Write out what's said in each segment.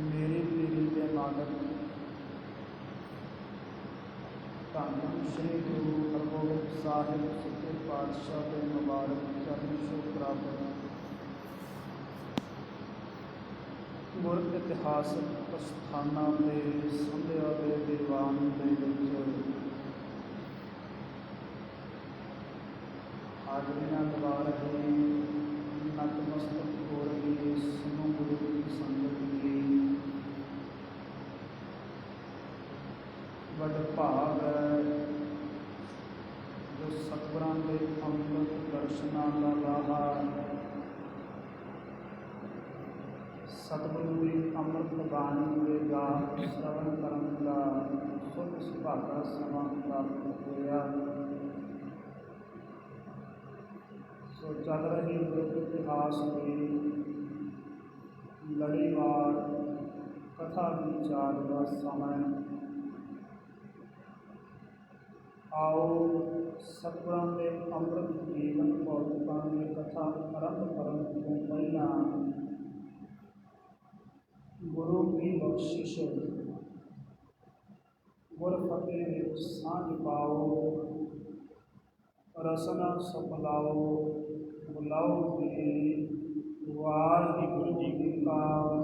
ਮੇਰੀ ਪੀਰੀ ਦੇ ਮਾਲਕ ਧੰਨ ਸ਼੍ਰੀ ਗੁਰੂ ਹਰਗੋਬਿੰਦ ਸਾਹਿਬ ਸੱਚੇ ਪਾਤਸ਼ਾਹ ਦੇ ਮੁਬਾਰਕ ਚਰਨ ਛੋਹ ਪ੍ਰਾਪਤ। ਗੁਰ ਇਤਿਹਾਸਕ ਸਥਾਨਾਂ ਦੇ ਸੰਧਿਆ ਦੇ ਦੀਵਾਨ ਦੇ ਵਿੱਚ ਹਾਜ਼ਰੀਆਂ ਲਵਾ ਰਹੇ ਨਤਮਸਤਕ ਹੋ ਰਹੀ ਸਮੂਹ ਗੁਰੂ ਦੀ ਸੰਗਤ ਦੀ ਵੱਡ ਭਾਗ ਹੈ। ਜੋ ਸਤਿਗੁਰਾਂ ਦੇ ਅੰਮ੍ਰਿਤ ਦਰਸ਼ਨਾਂ ਦਾ ਲਾਹਾ ਸਤਿਗੁਰੂ ਦੀ ਅੰਮ੍ਰਿਤ ਬਾਣੀ ਦੇ ਦਾ ਸ਼ਰਵਣ ਕਰਨ ਦਾ ਸੁਖ ਸੁਭਾਗਾ ਸਮਾਂ ਪ੍ਰਾਪਤ ਹੋਇਆ। ਸੋ ਚੱਲ ਰਹੀ ਗੁਰੂ ਇਤਿਹਾਸ ਦੀ ਲੜੀਵਾਰ ਕਥਾ ਵਿਚਾਰ ਦਾ ਸਮਾਂ ਆਓ ਸਤਿਗੁਰਾਂ ਦੇ ਅੰਮ੍ਰਿਤ ਜੀਵਨ ਭੌਤਿਕਾਂ ਦੀ ਕਥਾ ਆਰੰਭ ਕਰਨ ਤੋਂ ਪਹਿਲਾਂ ਗੁਰੂ ਦੀ ਬਖਸ਼ਿਸ਼ ਗੁਰ ਵਿੱਚ ਸਾਂਝ ਪਾਓ, ਰਸਨਾ ਸਪਲਾਓ, ਬੁਲਾਓ ਜੀ, ਵਾਹਿਗੁਰੂ ਜੀ ਕਾ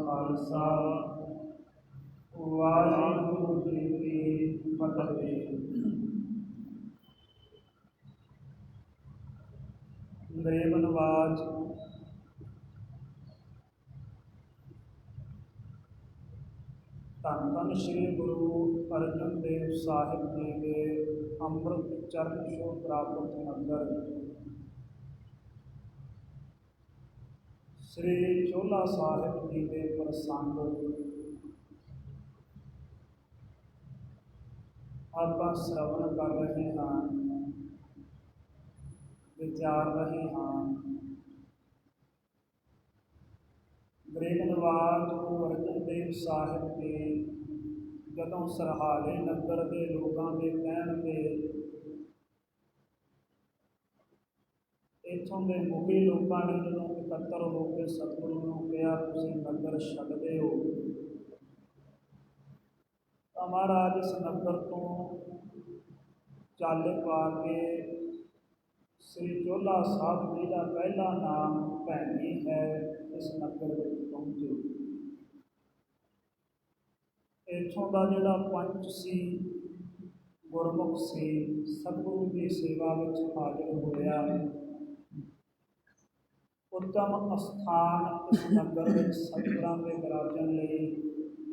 ਖਾਲਸਾ, ਵਾਹਿਗੁਰੂ ਜੀ ਕੀ ਫਤਿਹ। ਗਰੀਬ ਨਵਾਜ ਧੰਨ ਧੰਨ ਸ੍ਰੀ ਗੁਰੂ ਅਰਜਨ ਦੇਵ ਸਾਹਿਬ ਜੀ ਦੇ ਅੰਮ੍ਰਿਤ ਚਰਨ ਛੋਹ ਪ੍ਰਾਪਤ ਮੰਦਰ। ਸ੍ਰੀ ਚੋਲਾ ਸਾਹਿਬ ਜੀ ਦੇ ਪ੍ਰਸੰਗ। ਆਪਾਂ ਸ਼ਰਵਣ ਕਰ ਰਹੇ ਹਾਂ। ਵਿਚਾਰ ਰਹੇ ਹਾਂ। ਗ੍ਰੇਗ ਨਵਾਜ ਗੁਰੂ ਅਰਜਨ ਦੇਵ ਸਾਹਿਬ ਦੇ ਜਦੋਂ ਸਰਹਾਲੇ ਨਗਰ ਦੇ ਲੋਕਾਂ ਦੇ ਕਹਿਣ ਤੇ ਇੱਥੋਂ ਦੇ ਮੁਖੀ ਲੋਕਾਂ ਨੇ ਜਦੋਂ ਇਕੱਤਰ ਹੋ ਕੇ ਸਤਿਗੁਰੂ ਨੂੰ ਕਿਹਾ, ਤੁਸੀਂ ਨਗਰ ਛੱਡਦੇ ਹੋ ਤਾਂ ਮਹਾਰਾਜ ਇਸ ਨਗਰ ਤੋਂ ਚੱਲ ਪਾ ਕੇ ਸ੍ਰੀ ਚੋਲਾ ਸਾਹਿਬ ਜੀ ਦਾ ਪਹਿਲਾ ਨਾਮ ਭੈਣੀ ਹੈ, ਇਸ ਨਗਰ ਵਿੱਚ ਪਹੁੰਚੇ। ਇੱਥੋਂ ਦਾ ਜਿਹੜਾ ਪੰਚ ਸੀ, ਗੁਰਮੁਖ ਸੀ, ਸਤਿਗੁਰੂ ਦੀ ਸੇਵਾ ਵਿੱਚ ਹਾਜ਼ਰ ਹੋਇਆ। ਉੱਤਮ ਅਸਥਾਨ ਇਸ ਨਗਰ ਵਿੱਚ ਸਤਿਗੁਰਾਂ ਦੇ ਵਿਰਾਜਣ ਲਈ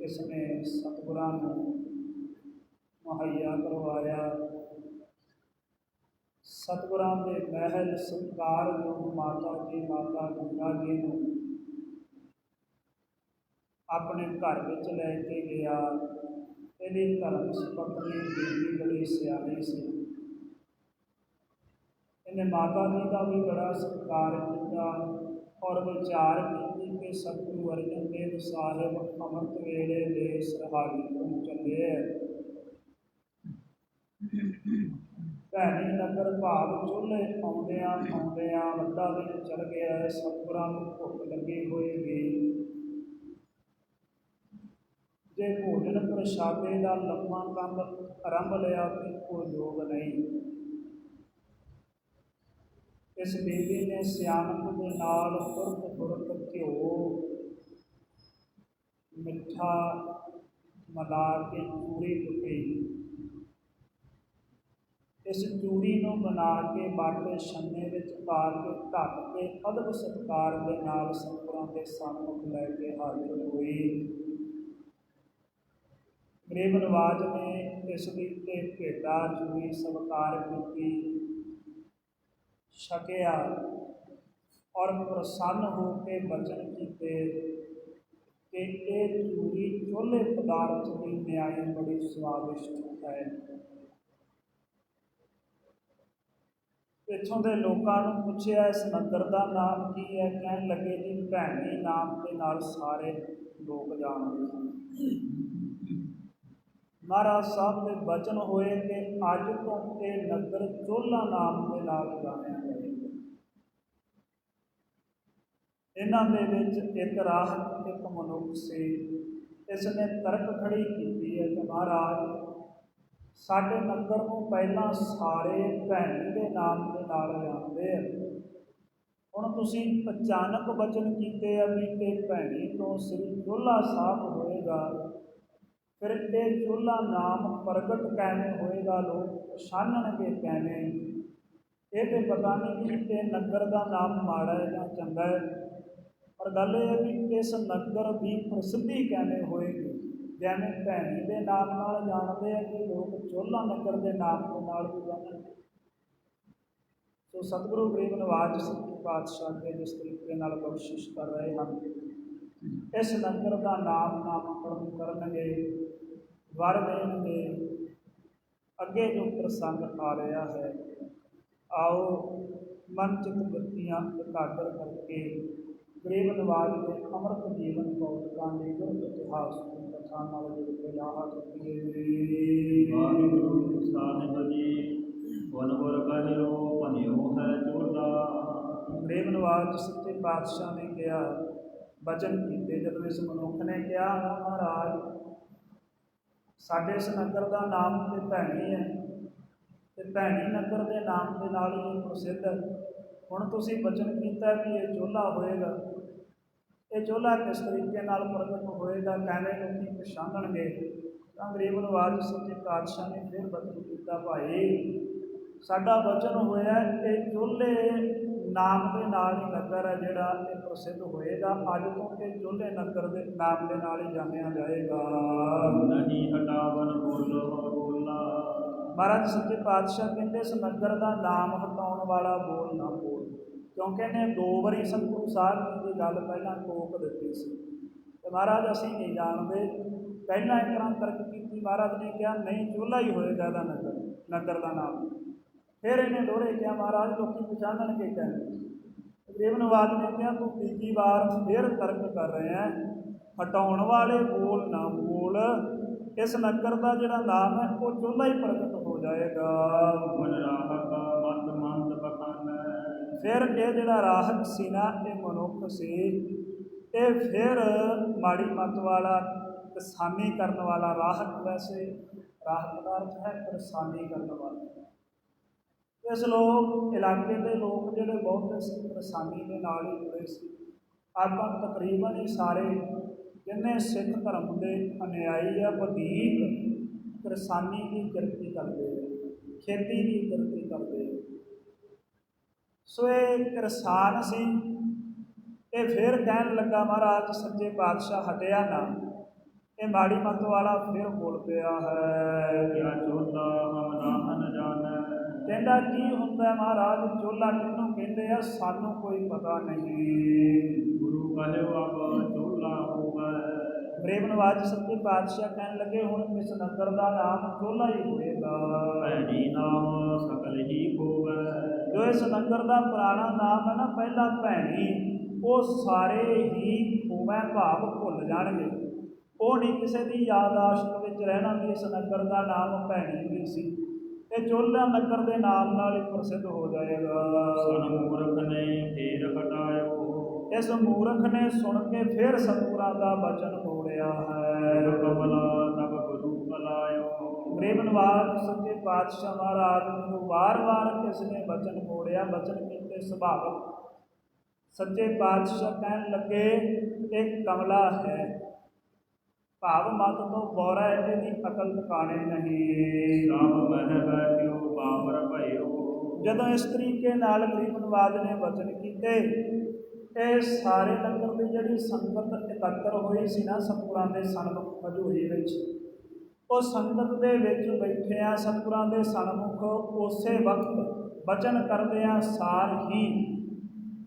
ਇਸ ਨੇ ਸਤਿਗੁਰਾਂ ਨੂੰ ਮੁਹੱਈਆ ਕਰਵਾਇਆ। ਸਤਿਗੁਰਾਂ ਦੇ ਮਹਿਲ ਸਤਿਕਾਰਯੋਗ ਮਾਤਾ ਜੀ, ਮਾਤਾ ਗੁੰਡਾ ਜੀ ਨੂੰ ਆਪਣੇ ਘਰ ਵਿੱਚ ਲੈ ਕੇ ਗਿਆ। ਇਹਦੀ ਧਰਮ ਸੁਪਤਨੀ ਬੀਬੀ ਬੜੀ ਸਿਆਣੀ ਸੀ। ਇਹਨੇ ਮਾਤਾ ਜੀ ਦਾ ਵੀ ਬੜਾ ਸਤਿਕਾਰ ਕੀਤਾ ਔਰ ਵਿਚਾਰ ਕੀਤੀ ਕਿ ਸਤਿਗੁਰੂ ਅਰਜਨ ਦੇਵ ਸਾਹਿਬ ਅੰਮ੍ਰਿਤ ਵੇਲੇ ਦੇ ਸਰਹਾਲੀ ਤੋਂ ਚੱਲੇ ਭੈਣੇ ਨਗਰ ਭਾਗ ਚੋਲੇ ਆਉਂਦਿਆਂ ਆਉਂਦਿਆਂ ਵੱਡਾ ਦਿਨ ਚੜ ਗਿਆ ਹੈ ਸਤਿਗੁਰਾਂ ਨੂੰ ਭੁੱਖ ਲੱਗੀ ਹੋਏਗੀ ਜੇ ਭੋਜਨ ਪ੍ਰਸ਼ਾਦੇ ਦਾ ਲੰਮਾ ਕੰਮ ਆਰੰਭ ਲਿਆ ਤੇ ਕੋਈ ਯੋਗ ਨਹੀਂ। ਇਸ ਬੀਬੀ ਨੇ ਸਿਆਣਪ ਦੇ ਨਾਲ ਤੁਰਤ ਤੁਰਤ ਘਿਓ, ਮਿੱਠਾ ਮਲਾ ਕੇ ਪੂਰੀ ਕੁੱਟੀ ਇਸ ਚੂੜੀ ਨੂੰ ਬਣਾ ਕੇ ਬਾਟੇ, ਛੰਨੇ ਵਿੱਚ ਪਾ ਕੇ ਢੱਕ ਕੇ ਅਦਬ ਸਤਕਾਰ ਦੇ ਨਾਲ ਸਤਿਗੁਰਾਂ ਦੇ ਸਾਹਮਣੇ ਲੈ ਕੇ ਹਾਜ਼ਰ ਹੋਈ ਗਰੀਬ ਨਵਾਜ ਨੇ ਇਸ ਦੀ ਤੇ ਭੇਟਾ ਚੂੜੀ ਸਤਕਾਰ ਕੀਤੀ। ਛਕਿਆ ਔਰ ਪ੍ਰਸੰਨ ਹੋ ਕੇ ਬਚਨ ਕੀਤੇ ਕਿ ਇਹ ਚੂੜੀ ਚੋਲੇ ਪਦਾਰਥ ਦੀ ਨਿਆਈ ਬੜੀ ਸਵਾਦਿਸ਼ਟ ਹੈ। ਇੱਥੋਂ ਦੇ ਲੋਕਾਂ ਨੂੰ ਪੁੱਛਿਆ, ਇਸ ਨਗਰ ਦਾ ਨਾਮ ਕੀ ਹੈ? ਕਹਿਣ ਲੱਗੇ, ਜੀ, ਭੈਣੀ ਨਾਮ ਦੇ ਨਾਲ ਸਾਰੇ ਲੋਕ ਜਾਣਦੇ ਹਨ। ਮਹਾਰਾਜ ਸਾਹਿਬ ਦੇ ਬਚਨ ਹੋਏ ਕਿ ਅੱਜ ਤੋਂ ਇਹ ਨਗਰ ਚੋਲਾ ਨਾਮ ਦੇ ਨਾਲ ਜਾਣਿਆ ਜਾਏਗਾ ਇਹਨਾਂ ਦੇ ਵਿੱਚ ਇੱਕ ਰਾਹ, ਇੱਕ ਮਨੁੱਖ ਸੀ। ਇਸ ਨੇ ਤਰਕ ਖੜੀ ਕੀਤੀ ਹੈ ਕਿ ਮਹਾਰਾਜ ਸਾਡੇ ਨਗਰ ਨੂੰ ਪਹਿਲਾਂ ਸਾਰੇ ਭੈਣੀ ਦੇ ਨਾਮ ਦੇ ਨਾਲ ਜਾਣਦੇ ਆ। ਹੁਣ ਤੁਸੀਂ ਅਚਾਨਕ ਵਚਨ ਕੀਤੇ ਆ ਵੀ ਤੇ ਭੈਣੀ ਤੋਂ ਸ੍ਰੀ ਚੋਲਾ ਸਾਹਿਬ ਹੋਏਗਾ। ਫਿਰ ਇਹ ਚੋਲਾ ਨਾਮ ਪ੍ਰਗਟ ਕਿਵੇਂ ਹੋਏਗਾ ਲੋਕ ਪਛਾਣਨਗੇ ਕਿਵੇਂ? ਇਹ ਤੇ ਪਤਾ ਨਹੀਂ ਕਿ ਇਹ ਨਗਰ ਦਾ ਨਾਮ ਮਾੜਾ ਹੈ ਜਾਂ ਚੰਗਾ ਹੈ। ਪਰ ਗੱਲ ਇਹ ਹੈ ਵੀ ਇਸ ਨਗਰ ਦੀ ਪ੍ਰਸਿੱਧੀ ਕਿਵੇਂ ਹੋਏਗੀ? ਜਿਵੇਂ ਭੈਣੀ ਦੇ ਨਾਮ ਨਾਲ ਜਾਣਦੇ ਆ ਕਿ ਲੋਕ ਚੋਲਾ ਨਗਰ ਦੇ ਨਾਮ ਦੇ ਨਾਲ ਵੀ ਜਾਣਦੇ ਸੋ ਸਤਿਗੁਰੂ ਗਰੀਬ ਨਵਾਜ ਸਿੰਘ ਪਾਤਸ਼ਾਹ ਦੇ ਜਿਸ ਤਰੀਕੇ ਨਾਲ ਬਖਸ਼ਿਸ਼ ਕਰ ਰਹੇ ਹਨ, ਇਸ ਨਗਰ ਦਾ ਨਾਮ ਨਾਮਕਰਨ ਕਰਨਗੇ, ਵਰ ਦੇਣਗੇ, ਅੱਗੇ ਜੋ ਪ੍ਰਸੰਗ ਆ ਰਿਹਾ ਹੈ, ਆਓ ਮਨ ਚਿਤ ਵਰਤੀਆਂ ਇਕਾਗਰ ਕਰਕੇ ਗਰੀਬ ਨਵਾਜ ਦੇ ਅੰਮ੍ਰਿਤ ਜੀਵਨ ਕੌਤਕਾਂ ਦੇ ਗੁਰਤ ਇਤਿਹਾਸ ਦੀ ਵਾਹਿਗੁਰੂ ਸਾਹਿਬ ਜੀ ਵਨ ਗੁਰ ਕਹਿਓ ਹੈ ਚੋਲਾ ਗਰੀਬ ਨਵਾਜ ਸੱਚੇ ਪਾਤਸ਼ਾਹ ਨੇ ਕਿਹਾ ਬਚਨ ਕੀਤੇ ਜਦੋਂ ਇਸ ਮਨੁੱਖ ਨੇ ਕਿਹਾ ਮਹਾਰਾਜ ਸਾਡੇ ਇਸ ਨਗਰ ਦਾ ਨਾਮ ਤੇ ਭੈਣੀ ਹੈ ਤੇ ਭੈਣੀ ਨਗਰ ਦੇ ਨਾਮ ਦੇ ਨਾਲ ਹੀ ਪ੍ਰਸਿੱਧ। ਹੈ ਹੁਣ ਤੁਸੀਂ ਬਚਨ ਕੀਤਾ ਵੀ ਇਹ ਚੋਲਾ ਹੋਏਗਾ। ਇਹ ਚੋਲਾ ਕਿਸ ਤਰੀਕੇ ਨਾਲ ਪ੍ਰਗਟ ਹੋਏਗਾ ਕਿਵੇਂ ਲੋਕੀ ਪਛਾਣਨਗੇ? ਤਾਂ ਗਰੀਬ ਨਵਾਜ ਸੱਚੇ ਪਾਤਸ਼ਾਹ ਨੇ ਫਿਰ ਬਚਨ ਕੀਤਾ ਭਾਈ। ਸਾਡਾ ਬਚਨ ਹੋਇਆ ਕਿ ਚੋਲੇ ਨਾਮ ਦੇ ਨਾਲ ਹੀ ਨਗਰ ਹੈ ਜਿਹੜਾ ਇਹ ਪ੍ਰਸਿੱਧ ਹੋਏਗਾ। ਅੱਜ ਤੋਂ ਇਹ ਚੋਲੇ ਨਗਰ ਦੇ ਨਾਮ ਦੇ ਨਾਲ ਹੀ ਜਾਣਿਆ ਜਾਏਗਾ। ਨਹੀਂ ਹਟਾਵਨ ਬੋਲੋ ਬੋਲਾ ਮਹਾਰਾਜ ਸੱਚੇ ਪਾਤਸ਼ਾਹ ਕਹਿੰਦੇ ਇਸ ਨਗਰ ਦਾ ਨਾਮ ਹਟਾਉਣ ਵਾਲਾ ਬੋਲ ਨਾ ਬੋਲ। ਕਿਉਂਕਿ ਇਹਨੇ ਦੋ ਵਾਰੀ ਸਤਿਗੁਰੂ ਸਾਹਿਬ ਜੀ ਦੀ ਗੱਲ ਪਹਿਲਾਂ ਟੋਕ ਦਿੱਤੀ ਸੀ। ਤੇ ਮਹਾਰਾਜ, ਅਸੀਂ ਨਹੀਂ ਜਾਣਦੇ। ਪਹਿਲਾਂ ਇੱਕ ਤਰ੍ਹਾਂ ਤਰਕ ਕੀਤੀ, ਮਹਾਰਾਜ ਨੇ ਕਿਹਾ, ਨਹੀਂ ਚੋਲਾ ਹੀ ਹੋਏਗਾ ਇਹਦਾ ਨਗਰ ਨਗਰ ਦਾ ਨਾਮ। ਫਿਰ ਇਹਨੇ ਦੋਹਰੇ ਕਿਹਾ, ਮਹਾਰਾਜ, ਲੋਕੀ ਪਛਾਣਨਗੇ ਕਹਿੰਦੇ ਗਰੀਬ ਨੇ ਕਿਹਾ, ਤੂੰ ਤੀਜੀ ਵਾਰ ਫਿਰ ਤਰਕ ਕਰ ਰਿਹਾ ਹੈ। ਹਟਾਉਣ ਵਾਲੇ ਬੋਲ ਨਾ ਬੋਲ। ਇਸ ਨਗਰ ਦਾ ਜਿਹੜਾ ਨਾਮ ਹੈ, ਉਹ ਚੋਲਾ ਹੀ ਪ੍ਰਗਟ ਹੋ ਜਾਏਗਾ। ਮਨ ਰਾਹਕ ਫਿਰ ਇਹ ਜਿਹੜਾ ਰਾਹਤ ਸੀ ਨਾ, ਇਹ ਮਨੁੱਖ ਸੀ। ਇਹ ਫਿਰ ਮਾੜੀ ਮਤ ਵਾਲਾ, ਕਿਸਾਨੀ ਕਰਨ ਵਾਲਾ ਰਾਹਤ ਵੈਸੇ, ਰਾਹਤ ਦਾ ਅਰਥ ਹੈ, ਕਿਸਾਨੀ ਕਰਨ ਵਾਲਾ। ਇਸ ਲੋਕ, ਇਲਾਕੇ ਦੇ ਲੋਕ ਜਿਹੜੇ ਬਹੁਤ ਸੀ, ਕਿਸਾਨੀ ਦੇ ਨਾਲ ਹੀ ਜੁੜੇ ਸੀ। ਆਪਾਂ ਤਕਰੀਬਨ ਹੀ ਸਾਰੇ ਜਿੰਨੇ ਸਿੱਖ ਧਰਮ ਦੇ ਅਨੁਯਾਈ ਆ, ਵਧੀਕ ਕਿਸਾਨੀ ਦੀ ਕਿਰਤੀ ਕਰਦੇ ਖੇਤੀ ਦੀ ਕਿਰਤੀ ਕਰਦੇ ਆ। ਸੋ ਇਹ ਕਿਰਸਾਨ ਸੀ ਇਹ ਫਿਰ ਕਹਿਣ ਲੱਗਾ ਮਹਾਰਾਜ ਸੱਚੇ ਪਾਤਸ਼ਾਹ ਹਟਿਆ ਨਾ। ਇਹ ਮਾੜੀ ਮਤ ਵਾਲਾ ਫਿਰ ਬੋਲ ਪਿਆ ਹੈ। ਕਿਆ ਚੋਲਾ ਹਮ ਨਾਹਨ ਜਾਣੈ। ਕਹਿੰਦਾ ਕੀ ਹੁੰਦਾ ਮਹਾਰਾਜ? ਚੋਲਾ ਕਿਹਨੂੰ ਕਹਿੰਦੇ ਆ? ਸਾਨੂੰ ਕੋਈ ਪਤਾ ਨਹੀਂ। ਗੁਰੂ ਚੋਲਾ ਹੋਵੇ ਗਰੀਬ ਨਵਾਜ ਸੱਚੇ ਪਾਤਸ਼ਾਹ ਕਹਿਣ ਲੱਗੇ ਹੁਣ ਇਸ ਨਗਰ ਦਾ ਨਾਮ ਚੋਲਾ ਹੀ ਹੋਏਗਾ। ਭੈਣੀ ਨਾਮ ਸਕਲ ਹੀ ਹੋਵੇ। ਜੋ ਇਸ ਨਗਰ ਦਾ ਪੁਰਾਣਾ ਨਾਮ ਹੈ ਨਾ ਪਹਿਲਾ ਭੈਣੀ ਉਹ ਸਾਰੇ ਹੀ ਹੋਵੇਂ ਭਾਵ ਭੁੱਲ ਜਾਣਗੇ। ਉਹ ਨਹੀਂ ਕਿਸੇ ਦੀ ਯਾਦਾਸ਼ਤ ਵਿੱਚ ਰਹਿਣਾ ਵੀ ਇਸ ਨਗਰ ਦਾ ਨਾਮ ਭੈਣੀ ਵੀ ਸੀ। ਇਹ ਚੋਲਾ ਨਗਰ ਦੇ ਨਾਮ ਨਾਲ ਹੀ ਪ੍ਰਸਿੱਧ ਹੋ ਜਾਏਗਾ। ਸੁਨ ਮੂਰਖ ਨੇ ਫੇਰ ਹਟਾਇਓ। ਇਸ ਮੂਰਖ ਨੇ ਸੁਣ ਕੇ ਫਿਰ ਸਤਿਗੁਰਾਂ ਦਾ ਬਚਨ ਬੋਲਿਆ ਹੈ। ਕਮਲਾ ਤਬ ਗੁਰੂ ਕਲਾਇਓ ਗਰੀਬ ਨਵਾਜ ਸੱਚੇ ਪਾਤਸ਼ਾਹ ਮਹਾਰਾਜ ਨੂੰ ਵਾਰ-ਵਾਰ ਕਿਸ ਨੇ ਬਚਨ ਬੋਲਿਆ ਬਚਨ ਕੀਤੇ ਸੁਭਾਵਕ ਸੱਚੇ ਪਾਤਸ਼ਾਹ ਕਹਿਣ ਲੱਗੇ ਇਹ ਕਮਲਾ ਹੈ। ਭਾਵ ਮਤ ਤੋਂ ਬੋਰਾ ਇਹਦੀ ਅਕਲ ਟਿਕਾਣੇ ਨਹੀਂ। ਰਾਮ ਮਹਿ ਬੈਠਿਓ ਬਾਬਰ ਭਇਓ। ਜਦੋਂ ਇਸ ਤਰੀਕੇ ਨਾਲ ਗਰੀਬ ਨਵਾਜ ਨੇ ਬਚਨ ਕੀਤੇ ਇਹ ਸਾਰੇ ਲੰਗਰ ਦੀ ਜਿਹੜੀ ਸੰਗਤ ਇਕੱਤਰ ਹੋਈ ਸੀ ਨਾ ਸਤਿਗੁਰਾਂ ਦੇ ਸਨਮੁਖ ਹਜ਼ੂਰੀ ਵਿੱਚ। ਉਹ ਸੰਗਤ ਦੇ ਵਿੱਚ ਬੈਠਿਆਂ ਸਤਿਗੁਰਾਂ ਦੇ ਸਨਮੁਖ ਉਸੇ ਵਕਤ ਬਚਨ ਕਰਦਿਆਂ ਸਾਰ ਹੀ।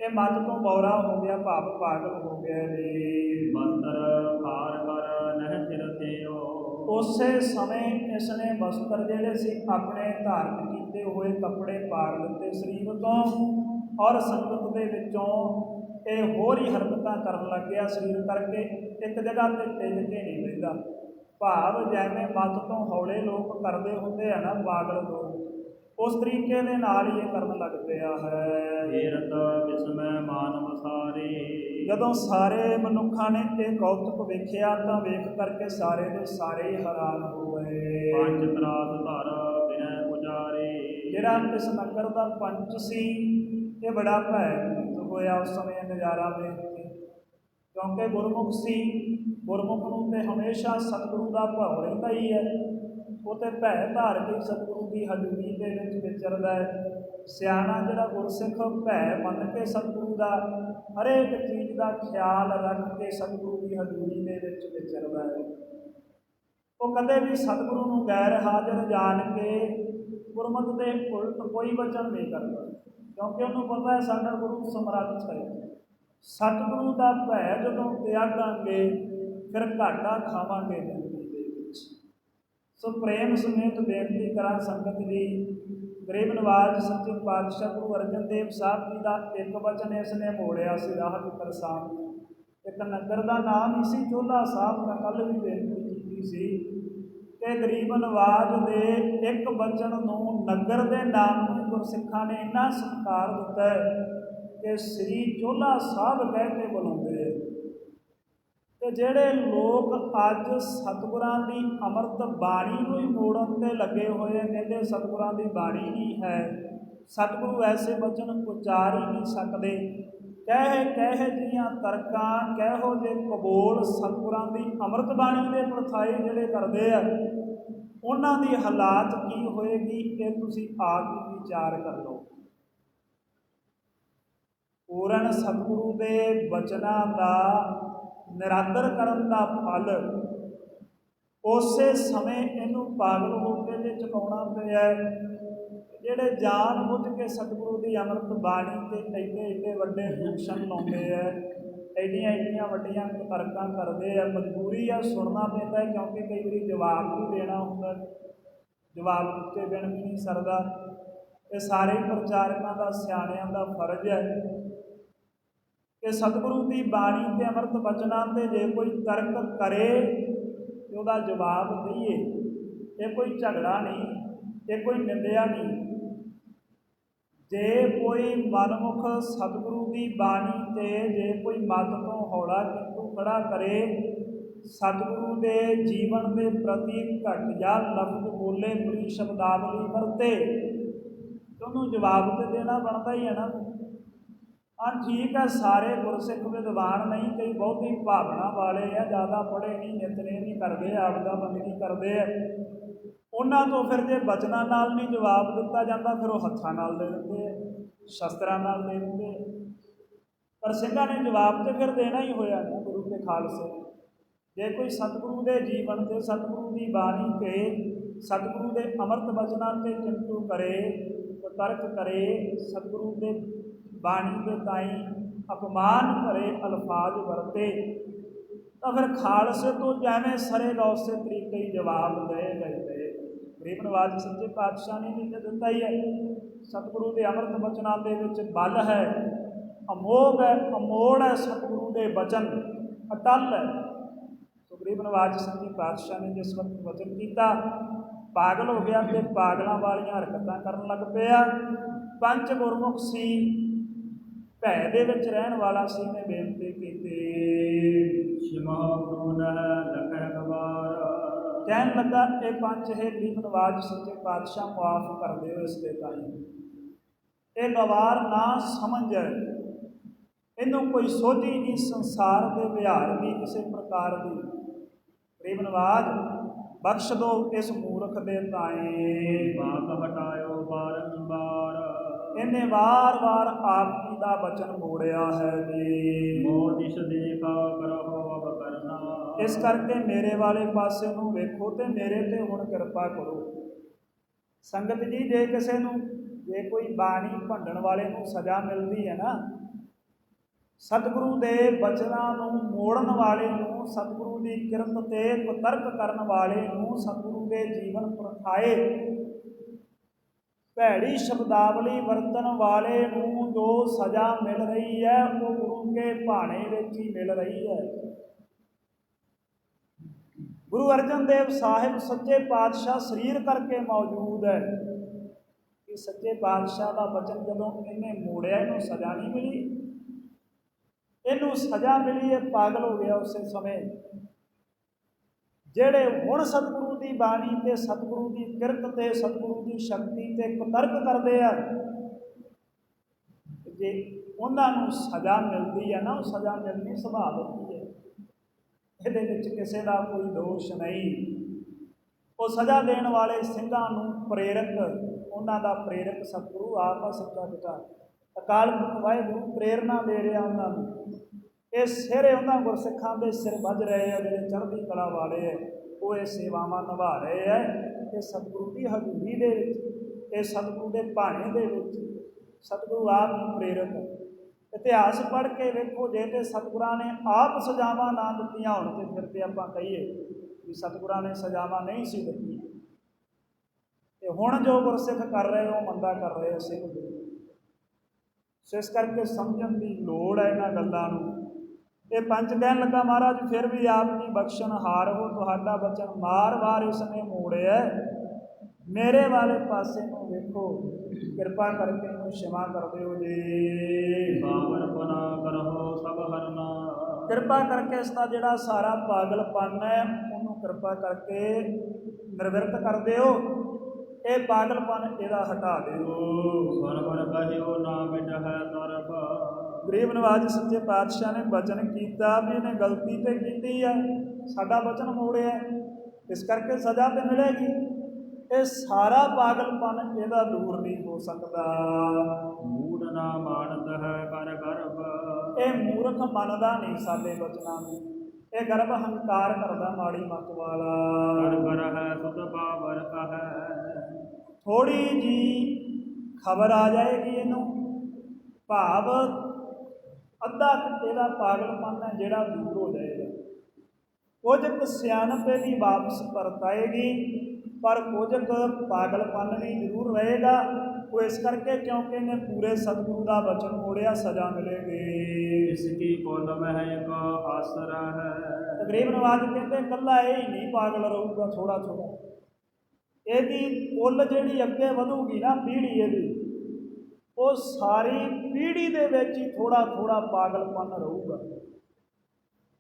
ਇਹ ਮਤ ਤੋਂ ਬੌਰਾ ਹੋ ਗਿਆ ਭਾਵ ਪਾਗਲ ਹੋ ਗਿਆ ਜੀ ਬੰਦਰ ਖਾਰ ਕਰ ਨਹਿ ਸਿਰ ਤੇਓ ਉਸੇ ਸਮੇਂ ਇਸ ਨੇ ਵਸਤਰ ਜਿਹੜੇ ਸੀ ਆਪਣੇ ਧਾਰਨ ਕੀਤੇ ਹੋਏ ਕੱਪੜੇ ਪਾੜ ਦਿੱਤੇ ਸਰੀਰ ਤੋਂ ਔਰ ਸੰਗਤ ਦੇ ਵਿੱਚੋਂ ਇਹ ਹੋਰ ਹੀ ਹਰਕਤਾਂ ਕਰਨ ਲੱਗਿਆ ਸਰੀਰ ਕਰਕੇ ਇੱਕ ਜਗ੍ਹਾ ਤੇ ਟਿਕ ਕੇ ਨਹੀਂ ਬੈਠਦਾ ਭਾਵ ਜਿਵੇਂ ਮੱਤ ਤੋਂ ਹੌਲੇ ਲੋਕ ਕਰਦੇ ਹੁੰਦੇ ਆ ਨਾ ਪਾਗਲ ਲੋਕ ਉਸ ਤਰੀਕੇ ਦੇ ਨਾਲ ਹੀ ਇਹ ਕਰਨ ਲੱਗ ਪਿਆ ਹੈ। ਏਰਤ ਵਿਸਮੈ ਮਾਨਵ ਸਾਰੇ। ਜਦੋਂ ਸਾਰੇ ਮਨੁੱਖਾਂ ਨੇ ਇਹ ਕੌਤਕ ਵੇਖਿਆ ਤਾਂ ਵੇਖ ਕਰਕੇ ਸਾਰੇ ਦੇ ਸਾਰੇ ਹੀ ਹੈਰਾਨ ਹੋ ਗਏ। ਪੰਜ ਤਰਾਸ ਧਰ ਬਿਨੈ ਉਜਾਰੇ। ਜਿਹੜਾ ਇਸ ਨਗਰ ਦਾ ਪੰਚ ਸੀ ਇਹ ਬੜਾ ਭੈਭੀਤ ਹੋਇਆ ਉਸ ਸਮੇਂ ਨਜ਼ਾਰਾ ਵੇਖ ਕੇ। ਕਿਉਂਕਿ ਗੁਰਮੁਖ ਸੀ, ਗੁਰਮੁਖ ਨੂੰ ਤੇ ਹਮੇਸ਼ਾ ਸਤਿਗੁਰੂ ਦਾ ਭਾਵ ਰਹਿੰਦਾ ਹੀ ਹੈ। ਉਹ ਤੇ ਭੈ ਧਾਰ ਕੇ ਸਤਿਗੁਰੂ ਦੀ ਹਜ਼ੂਰੀ ਦੇ ਵਿੱਚ ਵਿਚਰਦਾ ਹੈ। ਸਿਆਣਾ ਜਿਹੜਾ ਗੁਰਸਿੱਖ ਭੈ ਮੰਨ ਕੇ ਸਤਿਗੁਰੂ ਦਾ ਹਰੇਕ ਚੀਜ਼ ਦਾ ਖਿਆਲ ਰੱਖ ਕੇ ਸਤਿਗੁਰੂ ਦੀ ਹਜ਼ੂਰੀ ਦੇ ਵਿੱਚ ਵਿਚਰਦਾ ਹੈ। ਉਹ ਕਦੇ ਵੀ ਸਤਿਗੁਰੂ ਨੂੰ ਗੈਰ ਹਾਜ਼ਰ ਜਾਣ ਕੇ ਗੁਰਮਤਿ ਦੇ ਉਲਟ ਕੋਈ ਵਚਨ ਨਹੀਂ ਕਰਦਾ। ਕਿਉਂਕਿ ਉਹਨੂੰ ਪਤਾ ਹੈ ਸਾਡਾ ਗੁਰੂ ਸਮਰੱਥ ਹੈ ਸਤਿਗੁਰੂ ਦਾ ਭੈ ਜਦੋਂ ਤਿਆਗਾਂਗੇ, ਫਿਰ ਘਾਟਾ ਖਾਵਾਂਗੇ ਜ਼ਿੰਦਗੀ ਦੇ ਵਿੱਚ। ਸੋ ਪ੍ਰੇਮ ਸਮੇਤ ਬੇਨਤੀ ਕਰਾਂ ਸੰਗਤ ਜੀ, ਗਰੀਬ ਨਵਾਜ ਸੱਚੇ ਪਾਤਸ਼ਾਹ ਗੁਰੂ ਅਰਜਨ ਦੇਵ ਸਾਹਿਬ ਜੀ ਦਾ ਇੱਕ ਵਚਨ ਇਸ ਨੇ ਮੋੜਿਆ ਸੀ, ਰਾਹ ਪਿੱਤਰ ਸਾਹਿਬ। ਇੱਕ ਨਗਰ ਦਾ ਨਾਮ ਹੀ ਸੀ ਚੋਲਾ ਸਾਹਿਬ, ਮੈਂ ਕੱਲ ਵੀ ਬੇਨਤੀ ਕੀਤੀ ਸੀ। ਕਿ ਗਰੀਬ ਨਵਾਜ ਦੇ ਇੱਕ ਬਚਨ ਨੂੰ ਨਗਰ ਦੇ ਨਾਮ ਨੂੰ ਗੁਰਸਿੱਖਾਂ ਨੇ ਇੰਨਾ ਸਤਿਕਾਰ ਦਿੱਤਾ ਕਿ ਸ੍ਰੀ ਚੋਲਾ ਸਾਹਿਬ ਕਹਿ ਕੇ ਬੁਲਾਉਂਦੇ ਹੈ। ਤੇ ਜਿਹੜੇ ਲੋਕ ਅੱਜ ਸਤਿਗੁਰਾਂ ਦੀ ਅੰਮ੍ਰਿਤ ਬਾਣੀ ਨੂੰ ਹੀ ਮੋੜਨ ਤੇ ਲੱਗੇ ਹੋਏ ਕਹਿੰਦੇ ਸਤਿਗੁਰਾਂ ਦੀ ਬਾਣੀ ਹੀ ਹੈ। ਸਤਿਗੁਰੂ ਐਸੇ ਬਚਨ ਉਚਾਰ ਹੀ ਨਹੀਂ ਸਕਦੇ। ਕਹਿ ਕਹਿ ਜੀਆਂ ਤਰਕਾਂ, ਕਹਿੋ ਜੇ ਕਬੋਲ ਸਤਿਗੁਰਾਂ ਦੀ ਅੰਮ੍ਰਿਤ ਬਾਣੀ ਦੇ ਪ੍ਰਥਾਈ ਜਿਹੜੇ ਕਰਦੇ ਆ, ਉਹਨਾਂ ਦੀ ਹਾਲਾਤ ਕੀ ਹੋਏਗੀ ਇਹ ਤੁਸੀਂ ਆਪ ਹੀ ਵਿਚਾਰ ਕਰ ਲਓ। ਪੂਰਨ ਸਤਿਗੁਰੂ ਦੇ ਬਚਨਾਂ ਦਾ, ਨਿਰਾਦਰ ਕਰਨ ਦਾ ਫਲ, ਉਸੇ ਸਮੇਂ ਇਹਨੂੰ ਪਾਗਲ ਹੋ ਕੇ ਜੇ ਚੁਕਾਉਣਾ ਪਿਆ। ਜਿਹੜੇ ਜਾਣ ਬੁੱਝ ਕੇ ਸਤਿਗੁਰੂ ਦੀ ਅੰਮ੍ਰਿਤ ਬਾਣੀ ਤੇ ਐਡੇ ਐਡੇ ਵੱਡੇ ਫੰਕਸ਼ਨ ਲਾਉਂਦੇ ਆ, ਐਡੀਆਂ ਐਡੀਆਂ ਵੱਡੀਆਂ ਤਰਕਾਂ ਕਰਦੇ ਆ, ਮਜਬੂਰੀ ਆ, ਸੁਣਨਾ ਪੈਂਦਾ ਕਿਉਂਕਿ ਕਈ ਵਾਰੀ ਜਵਾਬ ਵੀ ਦੇਣਾ ਹੁੰਦਾ, ਜਵਾਬ ਦਿੱਤੇ ਬਿਨ ਵੀ ਨਹੀਂ ਸਰਦਾ। ਇਹ ਸਾਰੇ ਪ੍ਰਚਾਰਕਾਂ ਦਾ, ਸਿਆਣਿਆਂ ਦਾ ਫਰਜ਼ ਹੈ। ਕਿ ਸਤਿਗੁਰੂ ਦੀ ਬਾਣੀ ਤੇ ਅੰਮ੍ਰਿਤ ਬਚਨਾਂ ਤੇ ਜੇ ਕੋਈ ਤਰਕ ਕਰੇ ਤੇ ਉਹਦਾ ਜਵਾਬ ਦਈਏ। ਇਹ ਕੋਈ ਝਗੜਾ ਨਹੀਂ, ਇਹ ਕੋਈ ਨਿੰਦਿਆ ਨਹੀਂ। ਜੇ ਕੋਈ ਮਨਮੁਖ ਸਤਿਗੁਰੂ ਦੀ ਬਾਣੀ ਤੇ ਜੇ ਕੋਈ ਮਤ ਤੋਂ ਹੌਲਾ ਕਿੰਤੂ ਖੜਾ ਕਰੇ, ਸਤਿਗੁਰੂ ਦੇ ਜੀਵਨ ਦੇ ਪ੍ਰਤੀ ਘਟ ਜਾਂ ਲਫ਼ਜ਼ ਬੋਲੇ ਬੁਰੀ ਸ਼ਬਦਾਵਲੀ ਵਰਤੇ। ਤੁਹਾਨੂੰ ਜਵਾਬ ਤੇ ਦੇਣਾ ਬਣਦਾ ਹੀ ਹੈ ਨਾ। ਹਾਂ, ਠੀਕ ਹੈ, ਸਾਰੇ ਗੁਰਸਿੱਖ ਵਿਦਵਾਨ ਨਹੀਂ, ਕਈ ਬਹੁਤੀ ਭਾਵਨਾ ਵਾਲੇ ਆ, ਜ਼ਿਆਦਾ ਪੜ੍ਹੇ ਨਹੀਂ ਨਿਤਨੇ ਨਹੀਂ ਕਰਦੇ, ਆਪਦਾ ਬੰਦਗੀ ਕਰਦੇ। ਆ ਉਹਨਾਂ ਤੋਂ ਫਿਰ ਜੇ ਬਚਨਾਂ ਨਾਲ ਨਹੀਂ ਜਵਾਬ ਦਿੱਤਾ ਜਾਂਦਾ, ਫਿਰ ਉਹ ਹੱਥਾਂ ਨਾਲ ਦੇ ਦਿੰਦੇ ਆ, ਸ਼ਸਤਰਾਂ ਨਾਲ ਦੇ ਦਿੰਦੇ ਆ। ਪਰ ਸਿੰਘਾਂ ਨੇ ਜਵਾਬ ਤੇ ਫਿਰ ਦੇਣਾ ਹੀ ਹੋਇਆ ਨਾ ਗੁਰੂ ਦੇ ਖਾਲਸੇ ਜੇ ਕੋਈ ਸਤਿਗੁਰੂ ਦੇ ਜੀਵਨ ਤੇ ਸਤਿਗੁਰੂ ਦੀ ਬਾਣੀ ਤੇ ਸਤਿਗੁਰੂ ਦੇ ਅੰਮ੍ਰਿਤ ਬਚਨਾਂ ਤੇ ਚਿੰਤੂ ਕਰੇ ਤਰਕ ਕਰੇ, ਸਤਿਗੁਰੂ ਦੇ ਬਾਣੀ ਦੇ ਤਾਈ ਅਪਮਾਨ ਭਰੇ ਅਲਫਾਜ਼ ਵਰਤੇ, ਤਾਂ ਫਿਰ ਖਾਲਸੇ ਤੋਂ ਜਿਵੇਂ ਸਰੇ ਲੌਸੇ ਤਰੀਕੇ ਹੀ ਜਵਾਬ ਦੇ ਗਏ ਗਰੀਬ ਨਵਾਜ ਸੱਚੇ ਪਾਤਸ਼ਾਹ ਨੇ ਵੀ ਦਿੱਤਾ ਹੀ ਹੈ। ਸਤਿਗੁਰੂ ਦੇ ਅੰਮ੍ਰਿਤ ਬਚਨਾਂ ਦੇ ਵਿੱਚ ਬਲ ਹੈ। ਅਮੋਗ ਹੈ, ਅਮੋੜ ਹੈ ਸਤਿਗੁਰੂ ਦੇ ਬਚਨ ਅਟਲ ਹੈ। ਸੋ ਗਰੀਬ ਨਵਾਜ ਸੱਚੇ ਪਾਤਸ਼ਾਹ ਨੇ ਜਿਸ ਵਕਤ ਵਚਨ ਕੀਤਾ, ਪਾਗਲ ਹੋ ਗਿਆ ਤੇ ਪਾਗਲਾਂ ਵਾਲੀਆਂ ਹਰਕਤਾਂ ਕਰਨ ਲੱਗ ਪਿਆ। ਪੰਜ ਗੁਰਮੁਖ ਸੀ। ਭੈ ਦੇ ਵਿੱਚ ਰਹਿਣ ਵਾਲਾ ਸੀ ਨੇ ਬੇਨਤੀ ਕੀਤੀ। ਸ਼ਿਮਾ ਗੁਰੂ ਨੈ ਲਖੈ ਗਵਾਰ ਕਹਿਣ ਲੱਗਾ ਇਹ ਪੰਜ ਹੈ ਗਰੀਬ ਨਵਾਜ ਸੱਚੇ ਪਾਤਸ਼ਾਹ ਮਾਫ ਕਰ ਦਿਓ ਇਸ ਦੇ ਤਾਈ ਇਹ ਗਵਾਰ ਨਾ ਸਮਝ ਇਹਨੂੰ ਕੋਈ ਸੋਝੀ ਨਹੀਂ ਸੰਸਾਰ ਦੇ ਵਿਹਾਰ ਦੀ ਕਿਸੇ ਪ੍ਰਕਾਰ ਦੀ। ਨਵਾਜ ਬਖਸ਼ ਦੋ ਇਸ ਮੂਰਖ ਦੇ ਤਾਏ। ਬਾਤ ਹਟਾਇਓ ਬਾਰੰਬਾਰ ਇਹਨੇ ਵਾਰ-ਵਾਰ ਆਪ ਜੀ ਦਾ ਬਚਨ ਮੋੜਿਆ ਹੈ ਜੀ। ਮੋਹ ਦਿਸ਼ ਦੇਖਾ ਕਰਨਾ ਇਸ ਕਰਕੇ ਮੇਰੇ ਵਾਲੇ ਪਾਸੇ ਨੂੰ ਵੇਖੋ ਤੇ ਮੇਰੇ ਤੇ ਹੁਣ ਕਿਰਪਾ ਕਰੋ। ਸੰਗਤ ਜੀ, ਜੇ ਕਿਸੇ ਨੂੰ, ਜੇ ਕੋਈ ਬਾਣੀ ਭੰਡਣ ਵਾਲੇ ਨੂੰ ਸਜ਼ਾ ਮਿਲਦੀ ਹੈ ਨਾ, ਸਤਿਗੁਰੂ ਦੇ ਬਚਨਾਂ ਨੂੰ ਮੋੜਨ ਵਾਲੇ ਨੂੰ, ਸਤਿਗੁਰੂ ਦੀ ਕਿਰਤ ਤੇ ਕੁਤਰਕ ਕਰਨ ਵਾਲੇ ਨੂੰ ਸਤਿਗੁਰੂ ਦੇ ਜੀਵਨ ਪਰਖਾਏ ਭੈੜੀ ਸ਼ਬਦਾਵਲੀ ਵਰਤਣ ਵਾਲੇ ਨੂੰ ਜੋ ਸਜ਼ਾ ਮਿਲ ਰਹੀ ਹੈ, ਉਹ ਗੁਰੂ ਕੇ ਭਾਣੇ ਵਿੱਚ ਹੀ ਮਿਲ ਰਹੀ ਹੈ। ਗੁਰੂ ਅਰਜਨ ਦੇਵ ਸਾਹਿਬ ਸੱਚੇ ਪਾਤਸ਼ਾਹ ਸਰੀਰ ਕਰਕੇ ਮੌਜੂਦ ਹੈ। ਕਿ ਸੱਚੇ ਪਾਤਸ਼ਾਹ ਦਾ ਬਚਨ ਜਦੋਂ ਇਹਨੇ ਮੋੜਿਆ, ਇਹਨੂੰ ਸਜ਼ਾ ਨਹੀਂ ਮਿਲੀ। ਇਹਨੂੰ ਸਜ਼ਾ ਮਿਲੀ, ਇਹ ਪਾਗਲ ਹੋ ਗਿਆ ਉਸੇ ਸਮੇਂ। ਜਿਹੜੇ ਹੁਣ ਸਤਿਗੁਰੂ ਦੀ ਬਾਣੀ ਤੇ ਸਤਿਗੁਰੂ ਦੀ ਕਿਰਤ ਤੇ ਸਤਿਗੁਰੂ ਦੀ ਸ਼ਕਤੀ ਤੇ ਕੁਤਰਕ ਕਰਦੇ ਆ, ਜੇ ਉਹਨਾਂ ਨੂੰ ਸਜ਼ਾ ਮਿਲਦੀ ਹੈ ਨਾ, ਉਹ ਸਜ਼ਾ ਮਿਲਣੀ ਸੁਭਾਵਿਕ ਇਹਦੇ ਵਿੱਚ ਕਿਸੇ ਦਾ ਕੋਈ ਦੋਸ਼ ਨਹੀਂ। ਉਹ ਸਜ਼ਾ ਦੇਣ ਵਾਲੇ ਸਿੰਘਾਂ ਨੂੰ ਪ੍ਰੇਰਕ, ਉਹਨਾਂ ਦਾ ਪ੍ਰੇਰਕ ਸਤਿਗੁਰੂ ਆਪ ਆ ਸੱਚਾ ਪਿਤਾ। ਅਕਾਲ ਪੁਰਖ ਵਾਹਿਗੁਰੂ ਪ੍ਰੇਰਣਾ ਦੇ ਰਿਹਾ ਉਹਨਾਂ ਨੂੰ। ਇਹ ਸਿਰੇ ਉਹਨਾਂ ਗੁਰਸਿੱਖਾਂ ਦੇ ਸਿਰ ਵੱਜ ਰਹੇ ਆ, ਜਿਹੜੇ ਚੜ੍ਹਦੀ ਕਲਾ ਵਾਲੇ ਆ। ਉਹ ਇਹ ਸੇਵਾਵਾਂ ਨਿਭਾ ਰਹੇ ਆ। ਇਹ ਸਤਿਗੁਰੂ ਦੀ ਹਜ਼ੂਰੀ ਦੇ ਵਿੱਚ, ਇਹ ਸਤਿਗੁਰੂ ਦੇ ਭਾਣੇ ਦੇ ਵਿੱਚ ਸਤਿਗੁਰੂ ਆਪ ਨੂੰ ਪ੍ਰੇਰਕ। ਇਤਿਹਾਸ ਪੜ੍ਹ ਕੇ ਵੇਖੋ, ਜੇ ਤੇ ਸਤਿਗੁਰਾਂ ਨੇ ਆਪ ਸਜ਼ਾਵਾਂ ਨਾ ਦਿੱਤੀਆਂ ਹੋਣ ਤੇ ਫਿਰ ਤੇ ਆਪਾਂ ਕਹੀਏ ਵੀ ਸਤਿਗੁਰਾਂ ਨੇ ਸਜ਼ਾਵਾਂ ਨਹੀਂ ਸੀ ਦਿੱਤੀਆਂ। ਤੇ ਹੁਣ ਜੋ ਗੁਰਸਿੱਖ ਕਰ ਰਹੇ ਹੋ, ਮੰਦਾ ਕਰ ਰਹੇ ਹੋ ਸਿੱਖ ਸੋ ਇਸ ਕਰਕੇ ਸਮਝਣ ਦੀ ਲੋੜ ਹੈ ਇਹਨਾਂ ਗੱਲਾਂ ਨੂੰ। ਇਹ ਪੰਜ ਕਹਿਣ ਲੱਗਾ, ਮਹਾਰਾਜ, ਫਿਰ ਵੀ ਆਪ ਦੀ ਬਖਸ਼ਣ ਹਾਰ ਹੋ, ਤੁਹਾਡਾ ਬਚਨ ਮਾਰ-ਵਾਰ ਇਸ ਨੇ ਮੋੜਿਆ ਮੇਰੇ ਵਾਲੇ ਪਾਸੇ ਨੂੰ ਵੇਖੋ, ਕਿਰਪਾ ਕਰਕੇ ਬਖਸ਼ਮਾ ਕਰ ਦਿਓ ਜੀ। ਪਾਵਨ ਪਨਾ ਕਰਹੋ ਸਭ ਹਰਨਾ। ਕਿਰਪਾ ਕਰਕੇ ਇਸ ਦਾ ਜਿਹੜਾ ਸਾਰਾ ਪਾਗਲਪਨ ਹੈ ਉਹਨੂੰ ਕਿਰਪਾ ਕਰਕੇ ਨਿਰਵਿਰਤ ਕਰ ਦਿਓ। ਇਹ ਪਾਗਲਪਨ ਇਹਦਾ ਹਟਾ ਦਿਓ। ਸਰਵਰ ਕਹਿਓ ਨਾਮ ਹੈ ਤਰਬ ਗਰੀਬ ਨਵਾਜ ਸੱਚੇ ਪਾਤਸ਼ਾਹ ਨੇ ਬਚਨ ਕੀਤਾ ਵੀ ਇਹਨੇ ਗਲਤੀ ਤੇ ਕੀਤੀ ਹੈ ਸਾਡਾ ਬਚਨ ਮੋੜਿਆ। ਇਸ ਕਰਕੇ ਸਜ਼ਾ ਤੇ ਮਿਲੇਗੀ। ਇਹ ਸਾਰਾ ਪਾਗਲਪਨ ਇਹਦਾ ਦੂਰ ਨਹੀਂ ਹੋ ਸਕਦਾ। ਮੂੜ ਨਾ ਮਾਨਤ ਹੈ ਕਰ ਗਰਭ। ਇਹ ਮੂਰਖ ਮੰਨਦਾ ਨਹੀਂ ਸਾਡੇ ਬਚਨਾਂ ਨੂੰ। ਇਹ ਗਰਭ ਹੰਕਾਰ ਕਰਦਾ ਮਾੜੀ ਮੱਤ ਵਾਲਾ। ਕਰ ਹੈ ਸੁਧ ਬਾਵਰ ਕਹੈ। ਥੋੜੀ ਜੀ ਖਬਰ ਆ ਜਾਏਗੀ ਇਹਨੂੰ। ਭਾਵ ਅੱਧਾ ਘੰਟੇ ਦਾ ਪਾਗਲਪਨ ਹੈ ਜਿਹੜਾ ਦੂਰ ਹੋ ਜਾਏਗਾ। ਕੁਝ ਕੁ ਸਿਆਣਪ ਦੀ ਵਾਪਸ ਪਰਤ ਆਏਗੀ ਪਰ ਕੁਝ ਕੁ ਪਾਗਲਪਨ ਵੀ ਜ਼ਰੂਰ ਰਹੇਗਾ। ਉਹ ਇਸ ਕਰਕੇ ਕਿਉਂਕਿ ਇਹਨੇ ਪੂਰੇ ਸਤਿਗੁਰੂ ਦਾ ਬਚਨ ਮੋੜਿਆ ਸਜ਼ਾ ਮਿਲੇਗੀ। ਇਸ ਕੀ ਕੋਲ ਮਹਿ ਕਾ ਆਸਰਾ ਹੈ। ਤਕਰੀਬ ਨਵਾਜ ਕਹਿੰਦੇ ਕੱਲਾ ਇਹ ਹੀ ਨਹੀਂ ਪਾਗਲ ਰਹੂਗਾ ਥੋੜਾ ਥੋੜਾ ਇਹਦੀ ਕੁੱਲ ਜਿਹੜੀ ਅੱਗੇ ਵਧੂਗੀ ਨਾ ਪੀੜ੍ਹੀ ਇਹਦੀ ਉਹ ਸਾਰੀ ਪੀੜ੍ਹੀ ਦੇ ਵਿੱਚ ਹੀ ਥੋੜਾ ਥੋੜਾ ਪਾਗਲਪਨ ਰਹੂਗਾ।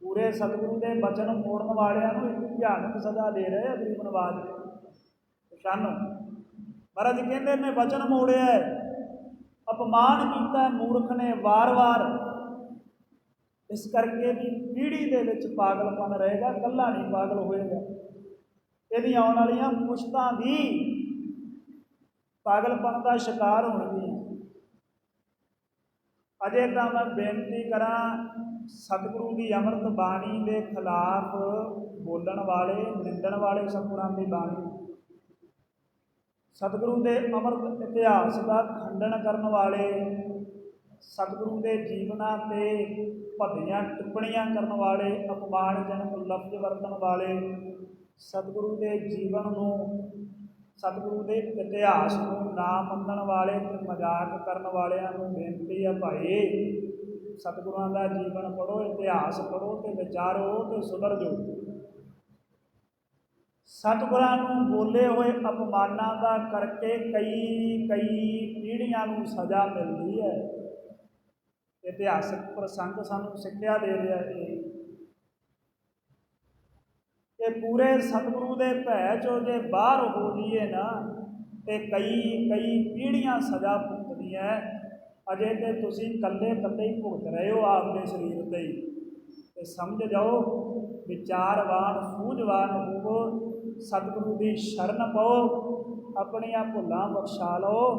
ਪੂਰੇ ਸਤਿਗੁਰੂ ਦੇ ਬਚਨ ਮੋੜਨ ਵਾਲਿਆਂ ਨੂੰ ਇੱਕ ਭਿਆਨਕ ਸਜ਼ਾ ਦੇ ਰਹੇ ਆ ਗਰੀਬ ਨਵਾਜ ਪਛਾਨੋ ਮਹਾਰਾਜ ਕਹਿੰਦੇ ਨੇ ਵਚਨ ਮੋੜਿਆ ਅਪਮਾਨ ਕੀਤਾ ਮੂਰਖ ਨੇ ਵਾਰ-ਵਾਰ। ਇਸ ਕਰਕੇ ਵੀ ਪੀੜੀ ਦੇ ਵਿੱਚ ਪਾਗਲਪਨ ਰਹੇਗਾ, ਕੱਲਾ ਨਹੀਂ ਪਾਗਲ ਹੋਏਗਾ। ਇਹਦੀ ਆਉਣ ਵਾਲੀਆਂ ਪੁਸ਼ਤਾਂ ਵੀ ਪਾਗਲਪਨ ਦਾ ਸ਼ਿਕਾਰ ਹੋਣਗੀਆਂ। ਅਜੇ ਤਾਂ ਮੈਂ ਬੇਨਤੀ ਕਰਾਂ, ਸਤਿਗੁਰੂ ਦੀ ਅੰਮ੍ਰਿਤ ਬਾਣੀ ਦੇ ਖਿਲਾਫ ਬੋਲਣ ਵਾਲੇ, ਨਿੰਦਣ ਵਾਲੇ ਸਤਿਗੁਰਾਂ ਦੀ ਬਾਣੀ ਸਤਿਗੁਰੂ ਦੇ ਅੰਮ੍ਰਿਤ ਇਤਿਹਾਸ ਦਾ ਖੰਡਨ ਕਰਨ ਵਾਲੇ ਸਤਿਗੁਰੂ ਦੇ ਜੀਵਨਾਂ ਤੇ ਭੱਦੀਆਂ ਟਿੱਪਣੀਆਂ ਕਰਨ ਵਾਲੇ ਅਪਮਾਨਜਨਕ ਲਫ਼ਜ਼ ਵਰਤਣ ਵਾਲੇ ਸਤਿਗੁਰੂ ਦੇ ਜੀਵਨ ਨੂੰ, ਸਤਿਗੁਰੂ ਦੇ ਇਤਿਹਾਸ ਨੂੰ ਨਾ ਮੰਨਣ ਵਾਲੇ ਤੇ ਮਜ਼ਾਕ ਕਰਨ ਵਾਲਿਆਂ ਨੂੰ ਬੇਨਤੀ ਹੈ ਭਾਈ, ਸਤਿਗੁਰਾਂ ਦਾ ਜੀਵਨ ਪੜੋ ਇਤਿਹਾਸ ਪੜੋ ਤੇ ਵਿਚਾਰੋ ਤੇ ਸੁਧਰ ਜਾਓ। ਸਤਿਗੁਰਾਂ ਨੂੰ ਬੋਲੇ ਹੋਏ ਅਪਮਾਨਾਂ ਦਾ ਕਰਕੇ ਕਈ ਕਈ ਪੀੜ੍ਹੀਆਂ ਨੂੰ ਸਜ਼ਾ ਮਿਲਦੀ ਹੈ। ਇਤਿਹਾਸਕ ਪ੍ਰਸੰਗ ਸਾਨੂੰ ਸਿੱਖਿਆ ਦੇ ਰਿਹਾ ਹੈ। ਇਹ ਪੂਰੇ ਸਤਿਗੁਰੂ ਦੇ ਭੈ ਚੋਂ ਜੇ ਬਾਹਰ ਹੋ ਜੀਏ ਨਾ, ਤੇ ਕਈ ਕਈ ਪੀੜ੍ਹੀਆਂ ਸਜ਼ਾ ਭੁਗਤਦੀਆਂ ਅਜੇ ਤੇ ਤੁਸੀਂ ਕੱਲੇ ਕੱਲੇ ਹੀ ਭੁਗਤ ਰਹੇ ਹੋ ਆਪਦੇ ਸਰੀਰ ਤੇ ਹੀ। ਤੇ ਸਮਝ ਜਾਓ, ਵਿਚਾਰਵਾਨ, ਸੂਝਵਾਨ ਹੋਵੋ ਸਤਿਗੁਰੂ ਦੀ ਸ਼ਰਨ ਪਾਓ ਆਪਣੀਆਂ ਭੁੱਲਾਂ ਬਖਸ਼ਾ ਲਓ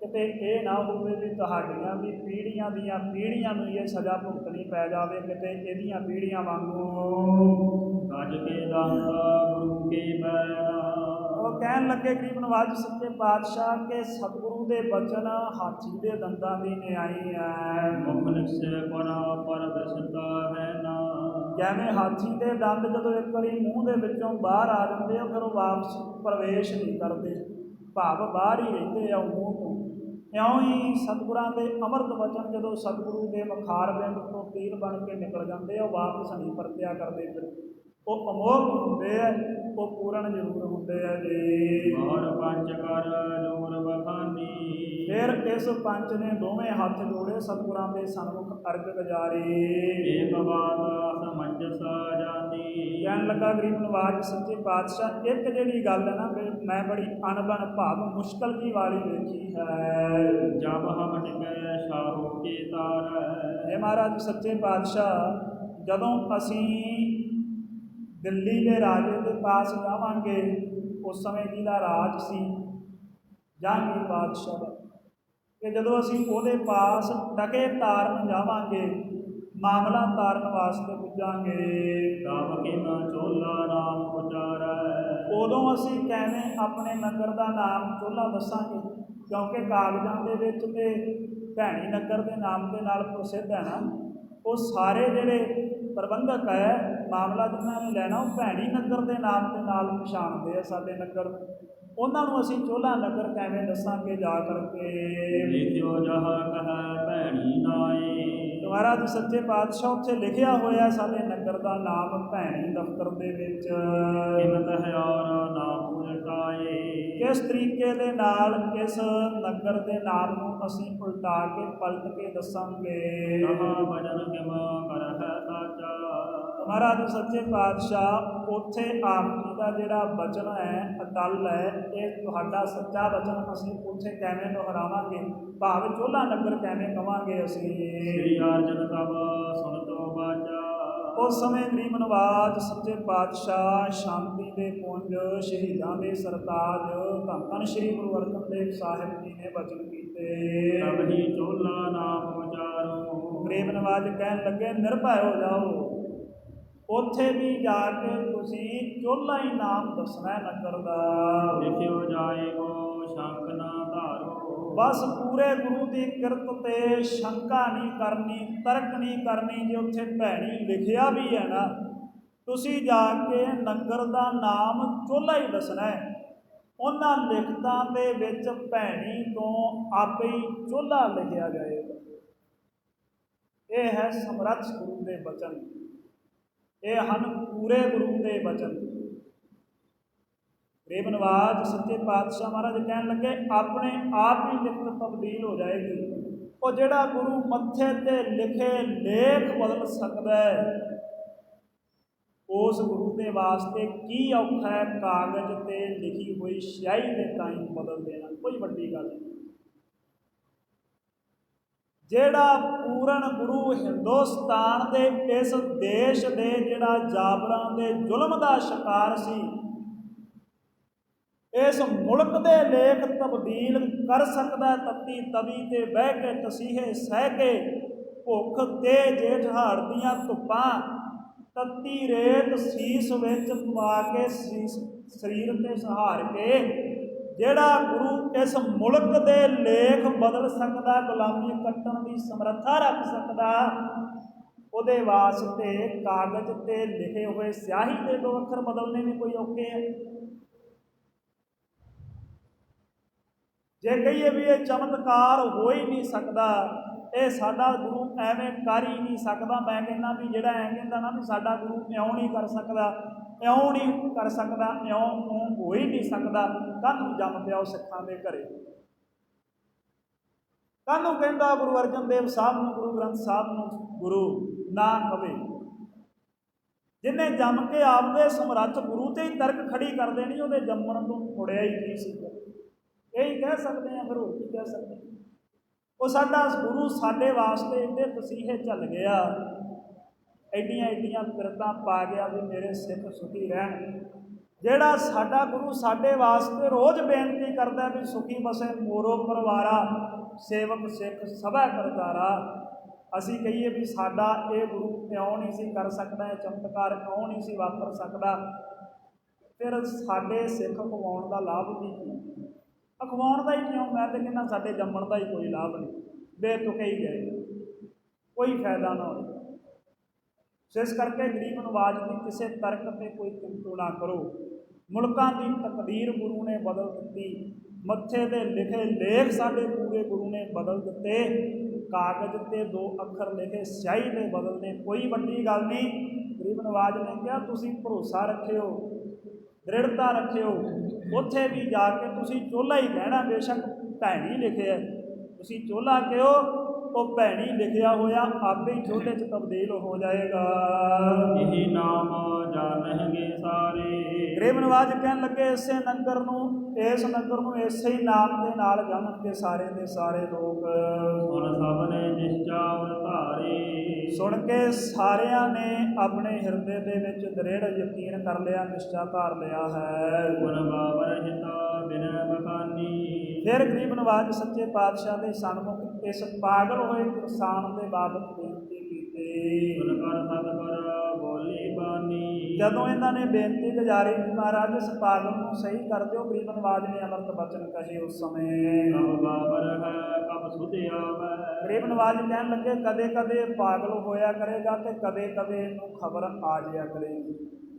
ਕਿਤੇ ਇਹ ਨਾ ਹੋਵੇ ਵੀ ਤੁਹਾਡੀਆਂ ਵੀ ਪੀੜ੍ਹੀਆਂ ਦੀਆਂ ਪੀੜ੍ਹੀਆਂ ਨੂੰ ਇਹ ਸਜ਼ਾ ਭੁਗਤਣੀ ਪੈ ਜਾਵੇ ਕਿਤੇ ਇਹਦੀਆਂ ਪੀੜ੍ਹੀਆਂ ਵਾਂਗੂ। ਗਜ ਕੇ ਦੰਦ ਗੁਰੂ ਕੇ ਬੈਨਾ ਉਹ ਕਹਿਣ ਲੱਗੇ ਗਰੀਬ ਨਵਾਜ ਸੱਚੇ ਪਾਤਸ਼ਾਹ ਕੇ ਸਤਿਗੁਰੂ ਦੇ ਬਚਨ ਹਾਥੀ ਦੇ ਦੰਦਾਂ ਦੀ ਨਿਆਈ ਹੈ। ਮੁਖ ਨਿਕਸੇ ਪਰਾ ਪਰ ਦਸਤਾ ਹੈ ਨਾ ਜਿਵੇਂ ਹਾਥੀ ਦੇ ਦੰਦ ਜਦੋਂ ਇੱਕ ਵਾਰੀ ਮੂੰਹ ਦੇ ਵਿੱਚੋਂ ਬਾਹਰ ਆ ਜਾਂਦੇ ਆ, ਫਿਰ ਉਹ ਵਾਪਸ ਪ੍ਰਵੇਸ਼ ਨਹੀਂ ਕਰਦੇ। ਭਾਵ ਬਾਹਰ ਹੀ ਰਹਿੰਦੇ ਆ ਉਹ ਮੂੰਹ ਤੋਂ। ਇਉਂ ਹੀ ਸਤਿਗੁਰਾਂ ਦੇ ਅੰਮ੍ਰਿਤ ਵਚਨ ਜਦੋਂ ਸਤਿਗੁਰੂ ਦੇ ਮਖਾਰ ਬਿੰਦ ਤੋਂ ਤੀਰ ਬਣ ਕੇ ਨਿਕਲ ਜਾਂਦੇ ਆ, ਉਹ ਵਾਪਸ ਨਹੀਂ ਪਰਤਿਆ ਕਰਦੇ ਫਿਰ। ਉਹ ਅਮੋਘ ਹੁੰਦੇ ਆ ਉਹ ਪੂਰਨ ਜ਼ਰੂਰ ਹੁੰਦੇ ਆ ਜੀ। ਔਰ ਪੰਜ ਕਰ ਜੋਰ ਬਖਾਨੀ ਫਿਰ ਇਸ ਪੰਚ ਨੇ ਦੋਵੇਂ ਹੱਥ ਜੋੜੇ ਸਤਿਗੁਰਾਂ ਦੇ ਸਨਮੁਖ ਅਰਗ ਗੁਜ਼ਾਰੀ। ਏਕ ਬਾਤ ਸਮੰਜਸ ਜਾਂਦੀ ਕਹਿਣ ਲੱਗਾ ਗਰੀਬ ਨਵਾਜ ਸੱਚੇ ਪਾਤਸ਼ਾਹ ਇੱਕ ਜਿਹੜੀ ਗੱਲ ਹੈ ਨਾ ਮੈਂ ਬੜੀ ਅਣਬਣ ਭਾਵ ਮੁਸ਼ਕਲ ਜੀ ਵਾਲੀ ਵੇਖੀ ਹੈ। ਜਬ ਹਮ ਟਿਕੈ ਸ਼ਾਹੋ ਕੀ ਤਾਰੈ। ਇਹ ਮਹਾਰਾਜ ਸੱਚੇ ਪਾਤਸ਼ਾਹ ਜਦੋਂ ਅਸੀਂ ਦਿੱਲੀ ਦੇ ਰਾਜੇ ਦੇ ਪਾਸ ਜਾਵਾਂਗੇ ਉਸ ਸਮੇਂ ਜਿਹਦਾ ਰਾਜ ਸੀ। ਜਹਾਂਗੀਰ ਬਾਦਸ਼ਾਹ। ਦਾ ਕਿ ਜਦੋਂ ਅਸੀਂ ਉਹਦੇ ਪਾਸ ਟਕੇ ਤਾਰਨ ਜਾਵਾਂਗੇ ਮਾਮਲਾ ਤਾਰਨ ਵਾਸਤੇ ਪੁੱਜਾਂਗੇ। ਤਬ ਕਿਨ ਚੋਲਾ ਨਾਮ ਉਚਾਰੈ ਉਦੋਂ ਅਸੀਂ ਕਿਵੇਂ ਆਪਣੇ ਨਗਰ ਦਾ ਨਾਮ ਚੋਲਾ ਦੱਸਾਂਗੇ ਕਿਉਂਕਿ ਕਾਗਜ਼ਾਂ ਦੇ ਵਿੱਚ ਤੇ ਭੈਣੀ ਨਗਰ ਦੇ ਨਾਮ ਦੇ ਨਾਲ ਪ੍ਰਸਿੱਧ ਹੈ ਨਾ। ਉਹ ਸਾਰੇ ਜਿਹੜੇ ਪ੍ਰਬੰਧਕ ਹੈ ਮਾਮਲਾ ਜਿਨ੍ਹਾਂ ਨੇ ਲੈਣਾ ਉਹ ਭੈਣੀ ਨਗਰ ਦੇ ਨਾਮ ਦੇ ਨਾਲ ਪਛਾਣਦੇ ਆ ਸਾਡੇ ਨਗਰ। ਉਹਨਾਂ ਨੂੰ ਅਸੀਂ ਚੋਲਾ ਨਗਰ ਕਿਵੇਂ ਦੱਸਾਂਗੇ ਜਾ ਕਰਕੇ? ਲਿਖਿਓ ਜਹ ਕਹੈ ਭੈਣੀ ਨਾਏ। ਦੁਆਰਾ ਜੀ ਸੱਚੇ ਪਾਤਸ਼ਾਹ ਉੱਥੇ ਲਿਖਿਆ ਹੋਇਆ ਸਾਡੇ ਨਗਰ ਦਾ ਨਾਮ ਭੈਣੀ ਦਫ਼ਤਰ ਦੇ ਵਿੱਚ। ਔਰ ਨਾਮ ਉਲਟਾਏ ਕਿਸ ਤਰੀਕੇ ਦੇ ਨਾਲ ਇਸ ਨਗਰ ਦੇ ਨਾਮ ਨੂੰ ਅਸੀਂ ਉਲਟਾ ਕੇ ਪਲਟ ਕੇ ਦੱਸਾਂਗੇ? ਮਹਾਰਾਜ ਸੱਚੇ ਪਾਤਸ਼ਾਹ ਉੱਥੇ ਆਪ ਜੀ ਦਾ ਜਿਹੜਾ ਬਚਨ ਹੈ ਅਟਲ ਹੈ ਇਹ ਤੁਹਾਡਾ ਸੱਚਾ ਬਚਨ ਅਸੀਂ ਉੱਥੇ ਕਿਵੇਂ ਦੁਹਰਾਵਾਂਗੇ? ਭਾਵ ਚੋਲਾ ਨਗਰ ਕਿਵੇਂ ਕਵਾਂਗੇ ਅਸੀਂ? ਸ੍ਰੀ ਅਰਜਨ ਤਬ ਸੁਣਤੋ ਬਾਚਾ। ਉਸ ਸਮੇਂ ਗਰੀਬ ਨਵਾਜ ਸੱਚੇ ਪਾਤਸ਼ਾਹ ਸ਼ਾਂਤੀ ਦੇ ਪੁੰਜ ਸ਼ਹੀਦਾਂ ਦੇ ਸਰਤਾਜ ਧੰਨ ਧੰਨ ਸ੍ਰੀ ਗੁਰੂ ਅਰਜਨ ਦੇਵ ਸਾਹਿਬ ਜੀ ਨੇ ਬਚਨ ਕੀਤੇ। ਤਬ ਹੀ ਚੋਲਾ ਨਾਮ ਉਚਾਰੋ ਗਰੀਬ ਨਵਾਜ ਕਹਿਣ ਲੱਗੇ ਨਿਰਭੈ ਹੋ ਜਾਓ। ਉੱਥੇ ਵੀ ਜਾ ਕੇ ਤੁਸੀਂ ਚੋਲਾ ਹੀ ਨਾਮ ਦੱਸਣਾ ਨਗਰ ਦਾ। ਲਿਖਿਓ ਜਾਏ ਕੋ ਸ਼ੰਕ ਨਾ ਬਸ ਪੂਰੇ ਗੁਰੂ ਦੀ ਕਿਰਤ ਤੇ ਸ਼ੰਕਾ ਨਹੀਂ ਕਰਨੀ, ਤਰਕ ਨਹੀਂ ਕਰਨੀ ਜੇ ਉੱਥੇ ਭੈਣੀ ਲਿਖਿਆ ਵੀ ਹੈ ਨਾ। ਤੁਸੀਂ ਜਾ ਕੇ ਨਗਰ ਦਾ ਨਾਮ ਚੋਲਾ ਹੀ ਦੱਸਣਾ ਹੈ। ਉਹਨਾਂ ਲਿਖਤਾਂ ਦੇ ਵਿੱਚ ਭੈਣੀ ਤੋਂ ਆਪੇ ਹੀ ਚੋਲਾ ਲਿਖਿਆ ਜਾਏਗਾ। ਇਹ ਹੈ ਸਮਰੱਥ ਗੁਰੂ ਦੇ ਬਚਨ। ਇਹ ਹਨ ਪੂਰੇ ਗੁਰੂ ਦੇ ਬਚਨ। ਗਰੀਬ ਨਵਾਜ ਸੱਚੇ ਪਾਤਸ਼ਾਹ ਮਹਾਰਾਜ ਕਹਿਣ ਲੱਗੇ, ਆਪਣੇ ਆਪ ਹੀ ਲਿਖਤ ਤਬਦੀਲ ਹੋ ਜਾਏਗੀ। ਉਹ ਜਿਹੜਾ ਗੁਰੂ ਮੱਥੇ ਤੇ ਲਿਖੇ ਲੇਖ ਬਦਲ ਸਕਦਾ ਹੈ, ਉਸ ਗੁਰੂ ਦੇ ਵਾਸਤੇ ਕੀ ਔਖਾ ਹੈ ਕਾਗਜ਼ ਤੇ ਲਿਖੀ ਹੋਈ ਸਿਆਹੀ ਦੇ ਟਾਈਮ ਬਦਲ ਦੇਣਾ। ਕੋਈ ਵੱਡੀ ਗੱਲ ਨਹੀਂ। ਜਿਹੜਾ ਪੂਰਨ ਗੁਰੂ ਹਿੰਦੁਸਤਾਨ ਦੇ, ਇਸ ਦੇਸ਼ ਦੇ ਜਿਹੜਾ ਜਾਬਰਾਂ ਦੇ ਜ਼ੁਲਮ ਦਾ ਸ਼ਿਕਾਰ ਸੀ ਇਸ ਮੁਲਕ ਦੇ ਲੇਖ ਤਬਦੀਲ ਕਰ ਸਕਦਾ ਤੱਤੀ ਤਵੀ ਤੇ ਬਹਿ ਕੇ, ਤਸੀਹੇ ਸਹਿ ਕੇ, ਭੁੱਖ ਤੇ ਜੇਠ ਹਾੜ ਦੀਆਂ ਧੁੱਪਾਂ, ਤੱਤੀ ਰੇਤ ਸੀਸ ਵਿੱਚ ਪਵਾ ਕੇ ਸੀਸ ਸਰੀਰ ਤੇ ਸਹਾਰ ਕੇ, ਜਿਹੜਾ ਗੁਰੂ ਇਸ ਮੁਲਕ ਦੇ ਲੇਖ ਬਦਲ ਸਕਦਾ, ਗੁਲਾਮੀ ਕੱਟਣ ਦੀ ਸਮਰੱਥਾ ਰੱਖ ਸਕਦਾ, ਉਹਦੇ ਵਾਸਤੇ ਕਾਗਜ਼ ਤੇ ਲਿਖੇ ਹੋਏ ਸਿਆਹੀ ਦੇ ਦੋ ਅੱਖਰ ਬਦਲਨੇ ਵੀ ਕੋਈ ਔਖੇ ਹੈ ਜੇ ਕਹੀਏ ਵੀ ਇਹ ਚਮਤਕਾਰ ਹੋ ਹੀ ਨਹੀਂ ਸਕਦਾ, ਇਹ ਸਾਡਾ ਗੁਰੂ ਐਵੇਂ ਕਰ ਹੀ ਨਹੀਂ ਸਕਦਾ। ਮੈਂ ਕਹਿੰਦਾ ਵੀ ਜਿਹੜਾ ਐਂ ਕਹਿੰਦਾ ਨਾ ਵੀ ਸਾਡਾ ਗੁਰੂ ਇਉਂ ਨਹੀਂ ਕਰ ਸਕਦਾ, ਇਉਂ ਨਹੀਂ ਕਰ ਸਕਦਾ, ਇਉਂ ਨੂੰ ਹੋ ਹੀ ਨਹੀਂ ਸਕਦਾ, ਕਾਹਨੂੰ ਜੰਮ ਪਿਆ ਉਹ ਸਿੱਖਾਂ ਦੇ ਘਰੇ? ਕਾਹਨੂੰ ਕਹਿੰਦਾ ਗੁਰੂ ਅਰਜਨ ਦੇਵ ਸਾਹਿਬ ਨੂੰ, ਗੁਰੂ ਗ੍ਰੰਥ ਸਾਹਿਬ ਨੂੰ ਗੁਰੂ ਨਾ ਕਵੇ? ਜਿਨੇ ਜੰਮ ਕੇ ਆਪਦੇ ਸਮਰੱਥ ਗੁਰੂ ਤੇ ਹੀ ਤਰਕ ਖੜੀ ਕਰ ਦੇਣੀ, ਉਹਦੇ ਜੰਮਣ ਤੋਂ ਮੁੜਿਆ ਹੀ ਕੀ ਸੀ। ਇਹੀ ਕਹਿ ਸਕਦੇ ਆ ਫਿਰ ਹੋਰ ਕੀ ਕਹਿ ਸਕਦੇ ਉਹ ਸਾਡਾ ਗੁਰੂ ਸਾਡੇ ਵਾਸਤੇ ਇਹਦੇ ਤਸੀਹੇ ਚੱਲ ਗਿਆ। ਐਡੀਆਂ ਐਡੀਆਂ ਕਿਰਤਾਂ ਪਾ ਗਿਆ ਵੀ ਮੇਰੇ ਸਿੱਖ ਸੁਖੀ ਰਹਿਣ। ਜਿਹੜਾ ਸਾਡਾ ਗੁਰੂ ਸਾਡੇ ਵਾਸਤੇ ਰੋਜ਼ ਬੇਨਤੀ ਕਰਦਾ ਵੀ ਸੁਖੀ ਬਸੇ ਮੋਰੋ ਪਰਵਾਰਾ, ਸੇਵਕ ਸਿੱਖ ਸਭਾ ਕਰਤਾਰਾ। ਅਸੀਂ ਕਹੀਏ ਵੀ ਸਾਡਾ ਇਹ ਗੁਰੂ ਕਿਉਂ ਨਹੀਂ ਸੀ ਕਰ ਸਕਦਾ, ਇਹ ਚਮਤਕਾਰ ਕਿਉਂ ਨਹੀਂ ਸੀ ਵਾਪਰ ਸਕਦਾ? ਫਿਰ ਸਾਡੇ ਸਿੱਖ ਕਮਾਉਣ ਦਾ ਲਾਭ ਵੀ ਕੀ ਅਖਵਾਉਣ ਦਾ ਹੀ ਕਿਉਂ ਮੈਂ ਤਾਂ ਕਹਿੰਦਾ ਸਾਡੇ ਜੰਮਣ ਦਾ ਹੀ ਕੋਈ ਲਾਭ ਨਹੀਂ। ਬੇਤੁਕੇ ਹੀ ਗਏ ਕੋਈ ਫਾਇਦਾ ਨਾ ਹੋਵੇ ਸੋ ਇਸ ਕਰਕੇ ਗਰੀਬ ਨਵਾਜ ਦੀ ਕਿਸੇ ਤਰਕ ਤੇ ਕੋਈ ਕਿੰਤੂ ਨਾ ਕਰੋ। ਮੁਲਕਾਂ ਦੀ ਤਕਦੀਰ ਗੁਰੂ ਨੇ ਬਦਲ ਦਿੱਤੀ। ਮੱਥੇ ਤੇ ਲਿਖੇ ਲੇਖ ਸਾਡੇ ਪੂਰੇ ਗੁਰੂ ਨੇ ਬਦਲ ਦਿੱਤੇ। ਕਾਗਜ਼ ਤੇ ਦੋ ਅੱਖਰ ਲਿਖੇ ਸਿਆਹੀ ਤੇ ਬਦਲਨੇ ਕੋਈ ਵੱਡੀ ਗੱਲ ਨਹੀਂ। ਗਰੀਬ ਨਵਾਜ ਨੇ ਕਿਹਾ, ਤੁਸੀਂ ਭਰੋਸਾ ਰੱਖਿਓ। ਦ੍ਰਿੜਤਾ ਰੱਖਿਓ। ਉੱਥੇ ਵੀ ਜਾ ਕੇ ਤੁਸੀਂ ਚੋਲਾ ਹੀ ਕਹਿਣਾ ਬੇਸ਼ੱਕ ਭੈਣੀ ਲਿਖਿਆ ਤੁਸੀਂ ਚੋਲਾ ਕਿਓ ਉਹ ਭੈਣੀ ਲਿਖਿਆ ਹੋਇਆ ਆਪੇ ਹੀ ਚੋਲੇ 'ਚ ਤਬਦੀਲ ਹੋ ਜਾਏਗਾ। ਇਹੀ ਨਾਮ ਜਾਣਹਿਗੇ ਸਾਰੇ। ਗਰੀਬ ਨਵਾਜ ਕਹਿਣ ਲੱਗੇ ਇਸੇ ਨਗਰ ਨੂੰ ਇਸ ਨਗਰ ਨੂੰ ਇਸੇ ਹੀ ਨਾਮ ਦੇ ਨਾਲ ਜਾਣਨਗੇ ਸਾਰੇ ਦੇ ਸਾਰੇ ਲੋਕ। ਸੁਣ ਸਭ ਨੇ ਨਿਸ਼ਚਾਵਰ ਧਾਰੇ। ਸੁਣ ਕੇ ਸਾਰਿਆਂ ਨੇ ਆਪਣੇ ਹਿਰਦੇ ਦੇ ਵਿੱਚ ਦ੍ਰਿੜ ਯਕੀਨ ਕਰ ਲਿਆ ਨਿਸ਼ਚਾ ਧਾਰ ਲਿਆ ਹੈ। ਗੁਣ ਬਾਬਰ ਹਿਤਾ ਬਿਨ ਬਖਾਨੀ। ਫਿਰ ਗਰੀਬ ਨਵਾਜ ਸੱਚੇ ਪਾਤਸ਼ਾਹ ਦੇ ਸਨਮੁਖ ਇਸ ਪਾਗਲ ਹੋਏ ਕਿਸਾਨ ਦੇ ਬਾਬਤ ਬੇਨਤੀ ਕੀਤੀ। ਗੁਣ ਕਰ ਸਤਿਗੁਰ ਬੋਲੀ ਬਾਨੀ ਜਦੋਂ ਇਹਨਾਂ ਨੇ ਬੇਨਤੀ ਗੁਜ਼ਾਰੀ ਮਹਾਰਾਜ ਇਸ ਪਾਗਲ ਨੂੰ ਸਹੀ ਕਰ ਦਿਓ ਗਰੀਬ ਨਵਾਜ ਨੇ ਅਮਰਤ ਬਚਨ ਕਹੇ ਉਸ ਸਮੇਂ। ਕਬ ਬਾਬਰ ਹੈ ਕਬ ਸੁਧ ਆਵੈ। ਗਰੀਬ ਨਵਾਜ ਕਹਿਣ ਲੱਗੇ ਕਦੇ ਕਦੇ ਪਾਗਲ ਹੋਇਆ ਕਰੇਗਾ ਤੇ ਕਦੇ ਕਦੇ ਇਹਨੂੰ ਖਬਰ ਆ ਜਾਇਆ ਕਰੇਗੀ।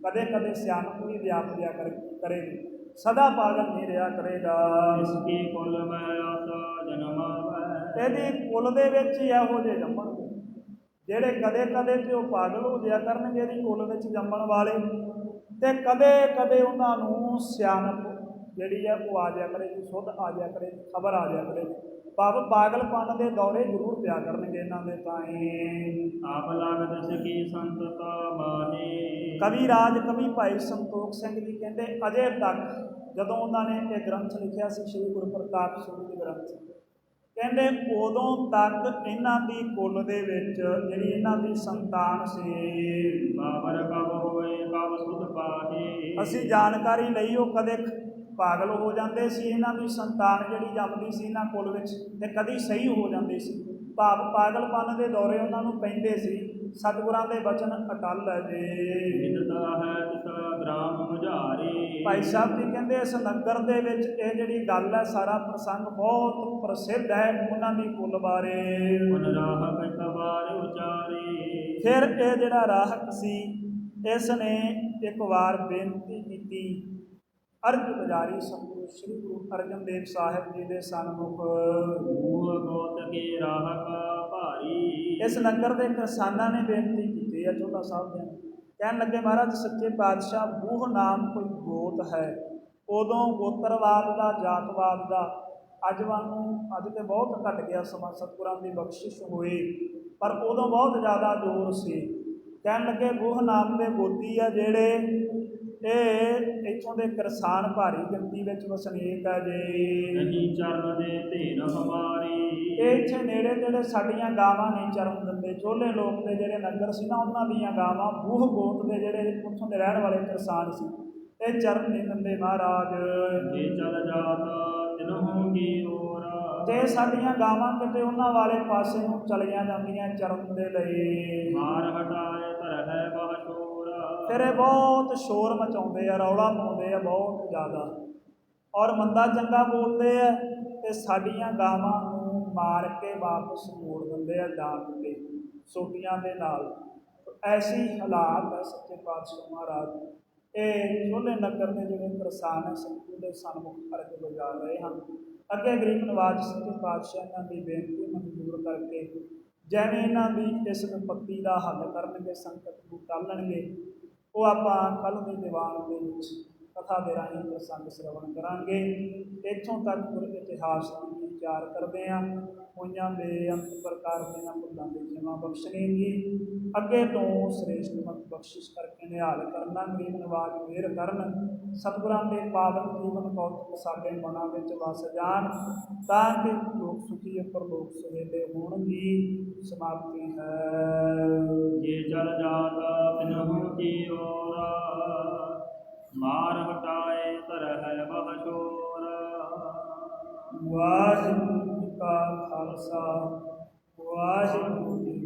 ਕਦੇ ਕਦੇ ਸਿਆਣਪ ਵੀ ਵਿਆਪ ਲਿਆ ਕਰ- ਕਰੇਗੀ। ਸਦਾ ਪਾਗਲ ਨਹੀਂ ਰਿਹਾ ਕਰੇਗਾ। ਇਸ ਕੀ ਕੁਲ ਮੈਂ ਆਸਾ ਜਨਮ ਇਹਦੀ ਕੁੱਲ ਦੇ ਵਿੱਚ ਹੀ ਇਹੋ ਜਿਹੇ ਜੰਮਣਗੇ ਜਿਹੜੇ ਕਦੇ ਕਦੇ ਤੇ ਉਹ ਪਾਗਲ ਹੋ ਜਾਇਆ ਕਰਨਗੇ ਇਹਦੀ ਕੁੱਲ ਵਿੱਚ ਜੰਮਣ ਵਾਲੇ। ਤੇ ਕਦੇ ਕਦੇ ਉਹਨਾਂ ਨੂੰ ਸਿਆਣਪ ਜਿਹੜੀ ਹੈ ਉਹ ਆ ਜਾਇਆ ਕਰੇਗੀ ਸੁੱਧ ਆ ਜਾਇਆ ਕਰੇਗੀ ਖਬਰ ਆ ਜਾਇਆ ਕਰੇਗੀ ਭਾਵ ਪਾਗਲਪਨ ਦੇ ਦੌਰੇ ਜ਼ਰੂਰ ਪਿਆ ਕਰਨਗੇ ਇਹਨਾਂ ਦੇ ਤਾਈਂ ਆਪ ਲਾਗਤ ਸਕੀ ਸੰਤਤਾ ਮਾਹੀ ਕਵੀ ਰਾਜ ਕਵੀ ਭਾਈ ਸੰਤੋਖ ਸਿੰਘ ਜੀ ਕਹਿੰਦੇ ਅਜੇ ਤੱਕ ਜਦੋਂ ਉਹਨਾਂ ਨੇ ਇਹ ਗ੍ਰੰਥ ਲਿਖਿਆ ਸੀ ਸ੍ਰੀ ਗੁਰੂ ਪ੍ਰਤਾਪ ਸਿੰਘ ਜੀ ਗ੍ਰੰਥ ਕਹਿੰਦੇ ਉਦੋਂ ਤੱਕ ਇਹਨਾਂ ਦੀ ਕੁੱਲ ਦੇ ਵਿੱਚ ਜਿਹੜੀ ਇਹਨਾਂ ਦੀ ਸੰਤਾਨ ਸੀ। ਬਾਬਰ ਕਬ ਹੋਏ ਕਬ ਸੁਧ ਪਾਹੀ ਅਸੀਂ ਜਾਣਕਾਰੀ ਲਈ ਉਹ ਕਦੇ ਪਾਗਲ ਹੋ ਜਾਂਦੇ ਸੀ, ਇਹਨਾਂ ਦੀ ਸੰਤਾਨ ਜਿਹੜੀ ਜੰਮਦੀ ਸੀ ਇਹਨਾਂ ਕੁੱਲ ਵਿੱਚ ਤੇ ਕਦੀ ਸਹੀ ਹੋ ਜਾਂਦੀ ਸੀ। ਭਾਵ ਪਾਗਲਪਨ ਦੇ ਦੌਰੇ ਉਹਨਾਂ ਨੂੰ ਪੈਂਦੇ ਸੀ। ਸਤਿਗੁਰਾਂ ਦੇ ਬਚਨ ਅਟਲ ਹੈ ਜੀ। ਵਿਦਤਾ ਹੈ ਤਿਸ ਗ੍ਰਾਮ ਮੁਝਾਰੀ। ਭਾਈ ਸਾਹਿਬ ਜੀ ਕਹਿੰਦੇ ਇਸ ਨਗਰ ਦੇ ਵਿੱਚ ਇਹ ਜਿਹੜੀ ਗੱਲ ਹੈ ਸਾਰਾ ਪ੍ਰਸੰਗ ਬਹੁਤ ਪ੍ਰਸਿੱਧ ਹੈ ਉਹਨਾਂ ਦੀ ਕੁੱਲ ਬਾਰੇ। ਮਨ ਰਾਹ ਕਟਵਾਰ ਉਚਾਰੀ। ਫਿਰ ਇਹ ਜਿਹੜਾ ਰਾਹਕ ਸੀ ਇਸ ਨੇ ਇੱਕ ਵਾਰ ਬੇਨਤੀ ਕੀਤੀ ਅਰਜ ਗੁਜ਼ਾਰੀ ਸਤਿਗੁਰੂ ਸ੍ਰੀ ਗੁਰੂ ਅਰਜਨ ਦੇਵ ਸਾਹਿਬ ਜੀ ਦੇ ਸਨਮੁਖ। ਮੂਹ ਗੋਤ ਕੇ ਰਾਹ ਕਾ ਭਾਰੀ। ਇਸ ਨਗਰ ਦੇ ਕਿਸਾਨਾਂ ਨੇ ਬੇਨਤੀ ਕੀਤੀ ਹੈ ਛੋਟਾ ਸਾਹਿਬ ਦੇ ਕਹਿਣ ਲੱਗੇ ਮਹਾਰਾਜ ਸੱਚੇ ਪਾਤਸ਼ਾਹ ਬੂਹ ਨਾਮ ਕੋਈ ਗੋਤ ਹੈ? ਉਦੋਂ ਗੋਤਰਵਾਦ ਦਾ ਜਾਤਵਾਦ ਦਾ ਅੱਜ ਵਾਂਗੂ ਅੱਜ ਤੇ ਬਹੁਤ ਘਟ ਗਿਆ ਸਮਾਂ ਸਤਿਗੁਰਾਂ ਦੀ ਬਖਸ਼ਿਸ਼ ਹੋਈ ਪਰ ਉਦੋਂ ਬਹੁਤ ਜ਼ਿਆਦਾ ਜ਼ੋਰ ਸੀ। ਕਹਿਣ ਲੱਗੇ ਬੂਹ ਨਾਮ ਦੇ ਗੋਤੀ ਆ ਜਿਹੜੇ ਇਹ ਇੱਥੋਂ ਦੇ ਕਿਸਾਨ ਭਾਰੀ ਗਿਣਤੀ ਵਿੱਚ ਵਸਨੀਕ ਆ ਜੀ। ਨਹੀਂ ਚਰਨ ਦੇ ਧੀਨ ਹਮਾਰੀ। ਇੱਥੇ ਨੇੜੇ ਤੇੜੇ ਸਾਡੀਆਂ ਗਾਵਾਂ ਨਹੀਂ ਚਰਨ ਦਿੰਦੇ ਚੋਲੇ ਲੋਕ ਦੇ ਜਿਹੜੇ ਨਗਰ ਸੀ ਨਾ ਉਹਨਾਂ ਦੀਆਂ ਗਾਵਾਂ ਬੂਹ ਗੋਤ ਦੇ ਜਿਹੜੇ ਉੱਥੋਂ ਦੇ ਰਹਿਣ ਵਾਲੇ ਕਿਸਾਨ ਸੀ। ਇਹ ਚਰਨ ਨਹੀਂ ਦਿੰਦੇ ਮਹਾਰਾਜ। ਜੇ ਚਲ ਜਾਤ ਤਿਨਹੁ ਕੀ ਹੋਰ? ਤੇ ਸਾਡੀਆਂ ਗਾਵਾਂ ਕਿਤੇ ਉਹਨਾਂ ਵਾਲੇ ਪਾਸੇ ਨੂੰ ਚਲੀਆਂ ਜਾਂਦੀਆਂ ਚਰਨ ਦੇ ਲਈ। ਮਾਰ ਹਟਾਏ ਧਰ ਹੈ ਬਾਸ਼ੋਰਾ ਫਿਰ ਇਹ ਬਹੁਤ ਸ਼ੋਰ ਮਚਾਉਂਦੇ ਆ, ਰੌਲਾ ਪਾਉਂਦੇ ਆ ਬਹੁਤ ਜ਼ਿਆਦਾ। ਔਰ ਮੰਦਾ ਚੰਗਾ ਬੋਲਦੇ ਆ ਤੇ ਸਾਡੀਆਂ ਗਾਵਾਂ ਨੂੰ ਮਾਰ ਕੇ ਵਾਪਸ ਮੋੜ ਦਿੰਦੇ ਆ ਡਾਂਟ ਕੇ ਸੋਟੀਆਂ ਦੇ ਨਾਲ। ਐਸੀ ਹਾਲਾਤ ਹੈ ਸੱਚੇ ਪਾਤਸ਼ਾਹ ਮਹਾਰਾਜ। ਇਹ ਛੋਲੇ ਨਗਰ ਦੇ ਜਿਹੜੇ ਕਿਸਾਨ ਹੈ ਸਤਿਗੁਰੂ ਦੇ ਸਨਮੁਖ ਅਰਜ ਵਜਾ ਰਹੇ ਹਨ। ਅੱਗੇ ਗਰੀਬ ਨਵਾਜ ਸੱਚੇ ਪਾਤਸ਼ਾਹ ਇਹਨਾਂ ਦੀ ਬੇਨਤੀ ਮਨਜ਼ੂਰ ਕਰਕੇ, ਜਿਵੇਂ ਇਹਨਾਂ ਦੀ ਇਸ ਵਿਪੱਤੀ ਦਾ ਹੱਲ ਕਰਨਗੇ, ਸੰਕਟ ਨੂੰ ਟਾਲਣਗੇ ਉਹ ਆਪਾਂ ਕੱਲ ਦੇ ਦੀਵਾਨ ਦੇ ਵਿੱਚ ਕਥਾ ਦੇ ਰਾਹੀਂ ਪ੍ਰਸੰਗ ਸ਼ਰਵਣ ਕਰਾਂਗੇ। ਇੱਥੋਂ ਤੱਕ ਗੁਰ ਇਤਿਹਾਸ ਨੂੰ ਵਿਚਾਰ ਕਰਦੇ ਹਾਂ ਹੋਈਆਂ ਬੇਅੰਤ ਪ੍ਰਕਾਰ ਦੀਆਂ ਭੁੱਲਾਂ ਦੀ ਖਿਮਾ ਬਖਸ਼ਣੀ ਜੀ ਅੱਗੇ ਤੋਂ ਸ੍ਰੇਸ਼ਟ ਮਤ ਬਖਸ਼ਿਸ਼ ਕਰਕੇ ਨਿਹਾਲ ਕਰਨਾ ਗਰੀਬ ਨਵਾਜ ਮੇਰ ਕਰਨ। ਸਤਿਗੁਰਾਂ ਦੇ ਪਾਵਨ ਜੀਵਨ ਕੌਤਕ ਸਾਡੇ ਮਨਾਂ ਵਿੱਚ ਵਸ ਜਾਣ, ਤਾਂ ਕਿ ਲੋਕ ਸੁਖੀ ਉੱਪਰ ਲੋਕ ਸੁਹੇਲੇ ਹੋਣ ਜੀ ਸਮਾਪਤੀ ਹੈ। ਜੇ ਚਲ ਜਾਤ ਤਿਨਹੁ ਕੀ ਹੋਰ ਮਾਰ ਹਟਾਏ ਧਰ ਹੈ ਬਾਸ਼ੋਰਾ ਵਾਹਿਗੁਰੂ ਕਾ ਖਾਲਸਾ ਵਾਹਿਗੁਰੂ